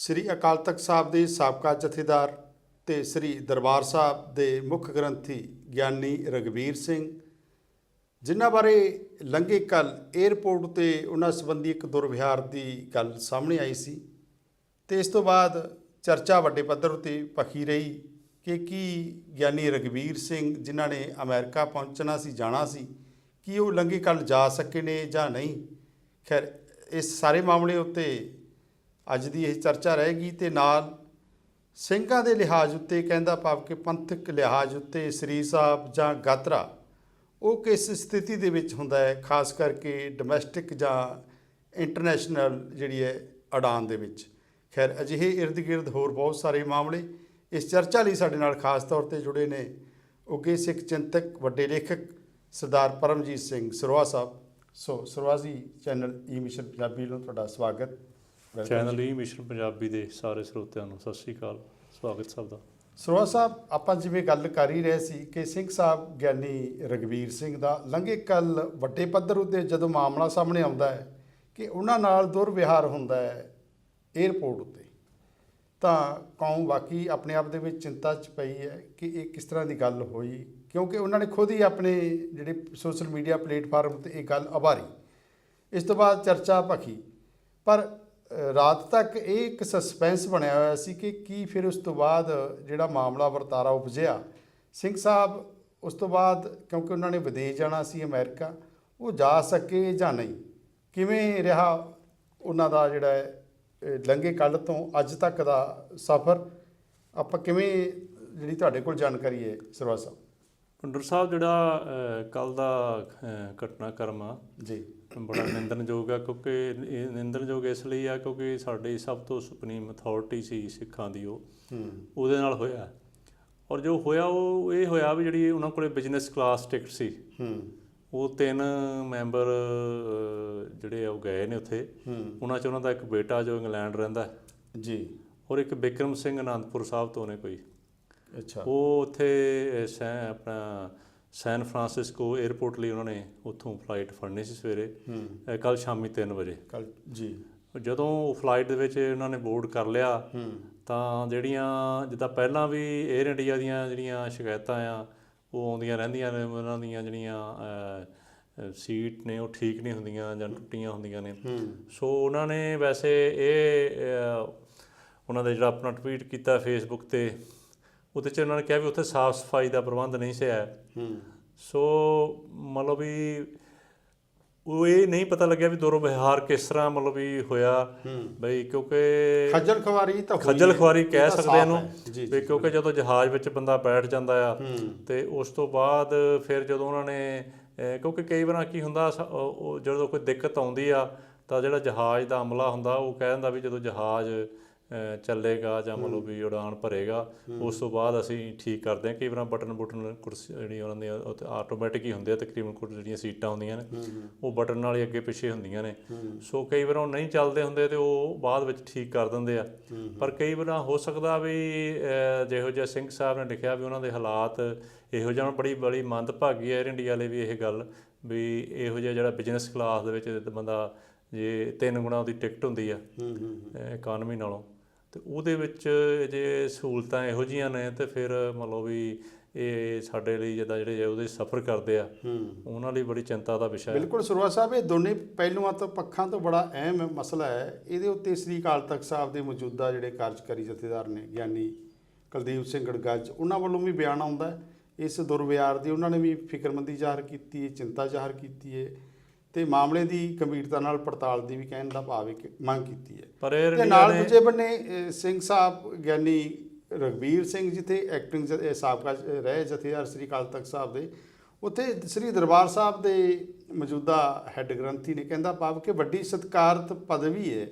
ਸ੍ਰੀ ਅਕਾਲ ਤਖਤ ਸਾਹਿਬ ਦੇ ਸਾਬਕਾ ਜਥੇਦਾਰ ਤੇ ਸ੍ਰੀ ਦਰਬਾਰ ਸਾਹਿਬ ਦੇ ਮੁੱਖ ਗ੍ਰੰਥੀ ਗਿਆਨੀ ਰਗਵੀਰ ਸਿੰਘ, ਜਿਨ੍ਹਾਂ ਬਾਰੇ ਲੰਘੇ ਕੱਲ 에ਅਰਪੋਰਟ ਤੇ ਉਹਨਾਂ ਸੰਬੰਧੀ ਇੱਕ ਦੁਰਵਿਹਾਰ ਦੀ ਗੱਲ ਸਾਹਮਣੇ ਆਈ ਸੀ ਤੇ ਇਸ ਤੋਂ ਬਾਅਦ ਚਰਚਾ ਵੱਡੇ ਪੱਧਰ ਉਤੇ ਪਖੀ ਰਹੀ ਕਿ ਕੀ ਗਿਆਨੀ ਰਗਵੀਰ ਸਿੰਘ ਜਿਨ੍ਹਾਂ ਨੇ ਅਮਰੀਕਾ ਪਹੁੰਚਣਾ ਸੀ, ਜਾਣਾ ਸੀ, ਕੀ ਉਹ ਲੰਘੇ ਕੱਲ ਜਾ ਸਕੇ ਨੇ ਜਾਂ ਨਹੀਂ? ਖੈਰ, ਇਸ ਸਾਰੇ ਮਾਮਲੇ ਉੱਤੇ ਅੱਜ ਦੀ ਇਹ ਚਰਚਾ ਰਹੇਗੀ ਤੇ ਨਾਲ ਸਿੰਘਾਂ ਦੇ ਲਿਹਾਜ਼ ਉੱਤੇ ਕਹਿੰਦਾ ਭਾਵ ਕਿ ਪੰਥਕ ਲਿਹਾਜ਼ ਉੱਤੇ ਸ੍ਰੀ ਸਾਹਿਬ ਜਾਂ ਗਾਤਰਾ, ਉਹ ਕਿਸ ਸਥਿਤੀ ਦੇ ਵਿੱਚ ਹੁੰਦਾ ਹੈ, ਖਾਸ ਕਰਕੇ ਡੋਮੈਸਟਿਕ ਜਾਂ ਇੰਟਰਨੈਸ਼ਨਲ ਜਿਹੜੀ ਹੈ ਅਡਾਨ ਦੇ ਵਿੱਚ। ਖੈਰ, ਅਜਿਹੇ ird ਗਿਰਦ ਹੋਰ ਬਹੁਤ ਸਾਰੇ ਮਾਮਲੇ ਇਸ ਚਰਚਾ ਲਈ ਸਾਡੇ ਨਾਲ ਖਾਸ ਤੌਰ ਤੇ ਜੁੜੇ ਨੇ। ਉੱਗੇ ਸਿੱਖ ਚਿੰਤਕ, ਵੱਡੇ ਲੇਖਕ ਸਰਦਾਰ ਪਰਮਜੀਤ ਸਿੰਘ ਸਰਵਾ ਸਾਹਿਬ। ਸੋ ਸਰਵਾ ਜੀ, ਚੈਨਲ ਈ ਮਿਸ਼ਨ ਪੰਜਾਬੀ ਨੂੰ ਤੁਹਾਡਾ ਸਵਾਗਤ। ਚੈਨਲ ਹੀ ਮਿਸ਼ਨ ਪੰਜਾਬੀ ਦੇ ਸਾਰੇ ਸਰੋਤਿਆਂ ਨੂੰ ਸਤਿ ਸ੍ਰੀ ਅਕਾਲ ਸਵਾਗਤ ਸਭ ਦਾ। ਸਰੋਆ ਸਾਹਿਬ ਆਪਾਂ ਜਿਵੇਂ ਗੱਲ ਕਰ ਹੀ ਰਹੇ ਸੀ ਕਿ ਸਿੰਘ ਸਾਹਿਬ ਗਿਆਨੀ ਰਗਵੀਰ ਸਿੰਘ ਦਾ ਲੰਘੇ ਕੱਲ ਵੱਡੇ ਪੱਧਰ ਉੱਤੇ ਜਦੋਂ ਮਾਮਲਾ ਸਾਹਮਣੇ ਆਉਂਦਾ ਹੈ ਕਿ ਉਹਨਾਂ ਨਾਲ ਦੁਰਵਿਹਾਰ ਹੁੰਦਾ ਹੈ 에ਅਰਪੋਰਟ ਉੱਤੇ ਤਾਂ ਕੌਮ ਵਾਕਈ ਆਪਣੇ ਆਪ ਦੇ ਵਿੱਚ ਚਿੰਤਾ 'ਚ ਪਈ ਹੈ ਕਿ ਇਹ ਕਿਸ ਤਰ੍ਹਾਂ ਦੀ ਗੱਲ ਹੋਈ ਕਿਉਂਕਿ ਉਹਨਾਂ ਨੇ ਖੁਦ ਹੀ ਆਪਣੇ ਜਿਹੜੇ ਸੋਸ਼ਲ ਮੀਡੀਆ ਪਲੇਟਫਾਰਮ ਤੇ ਇਹ ਗੱਲ ਉਭਾਰੀ। ਇਸ ਤੋਂ ਬਾਅਦ ਚਰਚਾ ਭਖੀ ਪਰ ਰਾਤ ਤੱਕ ਇਹ ਇੱਕ ਸਸਪੈਂਸ ਬਣਿਆ ਹੋਇਆ ਸੀ ਕਿ ਕੀ ਫਿਰ ਉਸ ਤੋਂ ਬਾਅਦ ਜਿਹੜਾ ਮਾਮਲਾ ਵਰਤਾਰਾ ਉਪਜਿਆ। ਸਿੰਘ ਸਾਹਿਬ ਉਸ ਤੋਂ ਬਾਅਦ ਕਿਉਂਕਿ ਉਹਨਾਂ ਨੇ ਵਿਦੇਸ਼ ਜਾਣਾ ਸੀ ਅਮਰੀਕਾ ਉਹ ਜਾ ਸਕੇ ਜਾਂ ਨਹੀਂ? ਕਿਵੇਂ ਰਿਹਾ ਉਹਨਾਂ ਦਾ ਜਿਹੜਾ ਹੈ, ਲੰਘੇ ਕੱਲ ਤੋਂ ਅੱਜ ਤੱਕ ਦਾ ਸਫ਼ਰ? ਆਪਾਂ ਕਿਵੇਂ ਜਿਹੜੀ ਤੁਹਾਡੇ ਕੋਲ ਜਾਣਕਾਰੀ ਹੈ ਸਰਵਾ ਸਾਹਿਬ? ਪੰਡਰ ਸਾਹਿਬ ਜਿਹੜਾ ਕੱਲ ਦਾ ਘਟਨਾਕ੍ਰਮ ਆ ਜੀ। ਬੜਾ ਨਿੰਦਣਯੋਗ ਆ ਕਿਉਂਕਿ ਇਹ ਨਿੰਦਣਯੋਗ ਇਸ ਲਈ ਆ ਕਿਉਂਕਿ ਸਾਡੀ ਸਭ ਤੋਂ ਸੁਪਰੀਮ ਅਥਾਰਟੀ ਸੀ ਸਿੱਖਾਂ ਦੀ ਉਹ। ਉਹਦੇ ਨਾਲ ਹੋਇਆ। ਔਰ ਜੋ ਹੋਇਆ ਉਹ ਇਹ ਹੋਇਆ ਵੀ ਜਿਹੜੀ ਉਹਨਾਂ ਕੋਲੇ ਬਿਜ਼ਨਸ ਕਲਾਸ ਟਿਕਟ ਸੀ। ਉਹ ਤਿੰਨ ਮੈਂਬਰ ਜਿਹੜੇ ਉਹ ਗਏ ਨੇ ਉੱਥੇ। ਉਹਨਾਂ 'ਚ ਉਹਨਾਂ ਦਾ ਇੱਕ ਬੇਟਾ ਜੋ ਇੰਗਲੈਂਡ ਰਹਿੰਦਾ। ਜੀ। ਔਰ ਇੱਕ ਬਿਕਰਮ ਸਿੰਘ ਅਨੰਦਪੁਰ ਸਾਹਿਬ ਤੋਂ ਨੇ ਕੋਈ। ਅੱਛਾ। ਉਹ ਉੱਥੇ ਸੈ ਆਪਣਾ ਸੈਨ ਫਰਾਂਸਿਸਕੋ 에ਅਰਪੋਰਟ ਲਈ ਉਹਨਾਂ ਨੇ ਉੱਥੋਂ ਫਲਾਈਟ ਫੜਨੀ ਸੀ ਸਵੇਰੇ ਕੱਲ ਸ਼ਾਮੀ 3 ਵਜੇ। ਕੱਲ ਜੀ। ਜਦੋਂ ਉਹ ਫਲਾਈਟ ਦੇ ਵਿੱਚ ਉਹਨਾਂ ਨੇ ਬੋਰਡ ਕਰ ਲਿਆ ਹੂੰ। ਤਾਂ ਜਿਹੜੀਆਂ ਜਿੱਦਾਂ ਪਹਿਲਾਂ ਵੀ 에ਅਰ ਇੰਡੀਆ ਦੀਆਂ ਜਿਹੜੀਆਂ ਸ਼ਿਕਾਇਤਾਂ ਆ ਉਹ ਆਉਂਦੀਆਂ ਰਹਿੰਦੀਆਂ ਨੇ ਉਹਨਾਂ ਦੀਆਂ ਜਿਹੜੀਆਂ ਅਹ, ਅਹ, ਸੀਟ ਨੇ ਉਹ ਠੀਕ ਨਹੀਂ ਹੁੰਦੀਆਂ ਜਾਂ ਟੁੱਟੀਆਂ ਹੁੰਦੀਆਂ ਨੇ। ਸੋ ਉਹਨਾਂ ਨੇ ਵੈਸੇ ਇਹ ਅਹ, ਉਹਨਾਂ ਦਾ ਜਿਹੜਾ ਆਪਣਾ ਟਵੀਟ ਕੀਤਾ ਫੇਸਬੁੱਕ ਤੇ ਉਹਦੇ 'ਚ ਉਹਨਾਂ ਨੇ ਕਿਹਾ ਵੀ ਉੱਥੇ ਸਾਫ਼ ਸਫ਼ਾਈ ਦਾ ਪ੍ਰਬੰਧ ਨਹੀਂ ਸੀ ਹੈ ਹੂੰ। ਸੋ ਮਤਲਬ ਵੀ ਉਹ ਇਹ ਨਹੀਂ ਪਤਾ ਲੱਗਿਆ ਵੀ ਦੁਰਵਿਹਾਰ ਕਿਸ ਤਰ੍ਹਾਂ ਮਤਲਬ ਵੀ ਹੋਇਆ। ਬਈ ਕਿਉਂਕਿ ਖੱਜਲ ਖਵਾਰੀ ਤਾਂ ਖੱਜਲ ਇਹ ਕਹਿ ਸਕਦੇ ਇਹਨੂੰ ਵੀ ਕਿਉਂਕਿ ਜਦੋਂ ਜਹਾਜ਼ ਵਿੱਚ ਬੰਦਾ ਬੈਠ ਜਾਂਦਾ ਆ ਤੇ ਉਸ ਤੋਂ ਬਾਅਦ ਫਿਰ ਜਦੋਂ ਉਹਨਾਂ ਨੇ ਕਿਉਂਕਿ ਕਈ ਵਾਰ ਕੀ ਹੁੰਦਾ ਜਦੋਂ ਕੋਈ ਦਿੱਕਤ ਆਉਂਦੀ ਆ ਤਾਂ ਜਿਹੜਾ ਜਹਾਜ਼ ਦਾ ਅਮਲਾ ਹੁੰਦਾ ਉਹ ਕਹਿ ਦਿੰਦਾ ਵੀ ਜਦੋਂ ਜਹਾਜ਼ ਚੱਲੇਗਾ ਜਾਂ ਮਤਲਬ ਵੀ ਉਡਾਨ ਭਰੇਗਾ ਉਸ ਤੋਂ ਬਾਅਦ ਅਸੀਂ ਠੀਕ ਕਰਦੇ ਹਾਂ। ਕਈ ਵਾਰ ਬਟਨ ਬਟਨ ਕੁਰਸੀ ਜਿਹੜੀ ਉਹਨਾਂ ਉੱਥੇ ਆਟੋਮੈਟਿਕ ਹੀ ਹੁੰਦੇ ਆ ਤਕਰੀਬਨ ਕੁਝ ਜਿਹੜੀਆਂ ਸੀਟਾਂ ਹੁੰਦੀਆਂ ਨੇ ਉਹ ਬਟਨ ਨਾਲ ਹੀ ਅੱਗੇ ਪਿੱਛੇ ਹੁੰਦੀਆਂ ਨੇ। ਸੋ ਕਈ ਵਾਰ ਉਹ ਨਹੀਂ ਚੱਲਦੇ ਹੁੰਦੇ ਤੇ ਉਹ ਬਾਅਦ ਵਿੱਚ ਠੀਕ ਕਰ ਦਿੰਦੇ ਆ। ਪਰ ਕਈ ਵਾਰ ਹੋ ਸਕਦਾ ਵੀ ਜਿਹੋ ਜਿਹਾ ਸਿੰਘ ਸਾਹਿਬ ਨੇ ਲਿਖਿਆ ਵੀ ਉਹਨਾਂ ਦੇ ਹਾਲਾਤ ਇਹੋ ਜਿਹਾ ਬੜੀ ਬੜੀ ਮੰਦਭਾਗੀ ਹੈ ਇੰਡੀਆ ਲਈ ਵੀ ਇਹ ਗੱਲ ਵੀ ਇਹੋ ਜਿਹਾ ਜਿਹੜਾ ਬਿਜ਼ਨਸ ਕਲਾਸ ਦੇ ਵਿੱਚ ਬੰਦਾ ਜੇ ਤਿੰਨ ਗੁਣਾ ਉਹਦੀ ਟਿਕਟ ਹੁੰਦੀ ਆ ਹੂੰ ਹੂੰ ਇਕਾਨਮੀ ਨਾਲੋਂ। ਤੇ ਉਹਦੇ ਵਿੱਚ ਜੇ ਸਹੂਲਤਾਂ ਇਹੋ ਜੀਆਂ ਨੇ ਤੇ ਫਿਰ ਮਤਲਬ ਵੀ ਇਹ ਸਾਡੇ ਲਈ ਜਿੱਦਾਂ ਜਿਹੜੇ ਉਹਦੇ ਸਫ਼ਰ ਕਰਦੇ ਆ ਉਹਨਾਂ ਲਈ ਬੜੀ ਚਿੰਤਾ ਦਾ ਵਿਸ਼ਾ ਹੈ। ਬਿਲਕੁਲ ਸੁਰਵਾ ਸਾਹਿਬ ਇਹ ਦੋਨੇ ਪਹਿਲੂਆਂ ਤੋਂ ਪੱਖਾਂ ਤੋਂ ਬੜਾ ਅਹਿਮ ਮਸਲਾ ਹੈ। ਇਹਦੇ ਉੱਤੇ ਸ੍ਰੀ ਅਕਾਲ ਤਖਤ ਸਾਹਿਬ ਦੇ ਮੌਜੂਦਾ ਜਿਹੜੇ ਕਾਰਜਕਾਰੀ ਜਥੇਦਾਰ ਨੇ ਗਿਆਨੀ ਕੁਲਦੀਪ ਸਿੰਘ ਗੜਗੱਜ ਉਹਨਾਂ ਵੱਲੋਂ ਵੀ ਬਿਆਨ ਆਉਂਦਾ ਇਸ ਦੁਰਵਿਹਾਰ ਦੀ ਉਹਨਾਂ ਨੇ ਵੀ ਫਿਕਰਮੰਦੀ ਜ਼ਾਹਰ ਕੀਤੀ ਹੈ ਚਿੰਤਾ ਜ਼ਾਹਰ ਕੀਤੀ ਹੈ। ਤੇ ਮਾਮਲੇ ਦੀ ਗੰਭੀਰਤਾ ਨਾਲ ਪੜਤਾਲ ਦੀ ਵੀ ਕਹਿਣ ਦਾ ਭਾਵ ਹੈ ਕਿ ਮੰਗ ਕੀਤੀ ਹੈ। ਪਰ ਇਹ ਤੇ ਨਾਲ ਦੂਜੇ ਬੰਨੇ ਸਿੰਘ ਸਾਹਿਬ ਗਿਆਨੀ ਰਗਵੀਰ ਸਿੰਘ ਜਿੱਥੇ ਐਕਟਿੰਗ ਸਾਬਕਾ ਰਹੇ ਜਥੇਦਾਰ ਸ੍ਰੀ ਅਕਾਲ ਤਖਤ ਸਾਹਿਬ ਦੇ ਉੱਥੇ ਸ੍ਰੀ ਦਰਬਾਰ ਸਾਹਿਬ ਦੇ ਮੌਜੂਦਾ ਹੈੱਡ ਗ੍ਰੰਥੀ ਨੇ ਕਹਿੰਦਾ ਭਾਵ ਕਿ ਵੱਡੀ ਸਤਿਕਾਰਤ ਪਦਵੀ ਹੈ।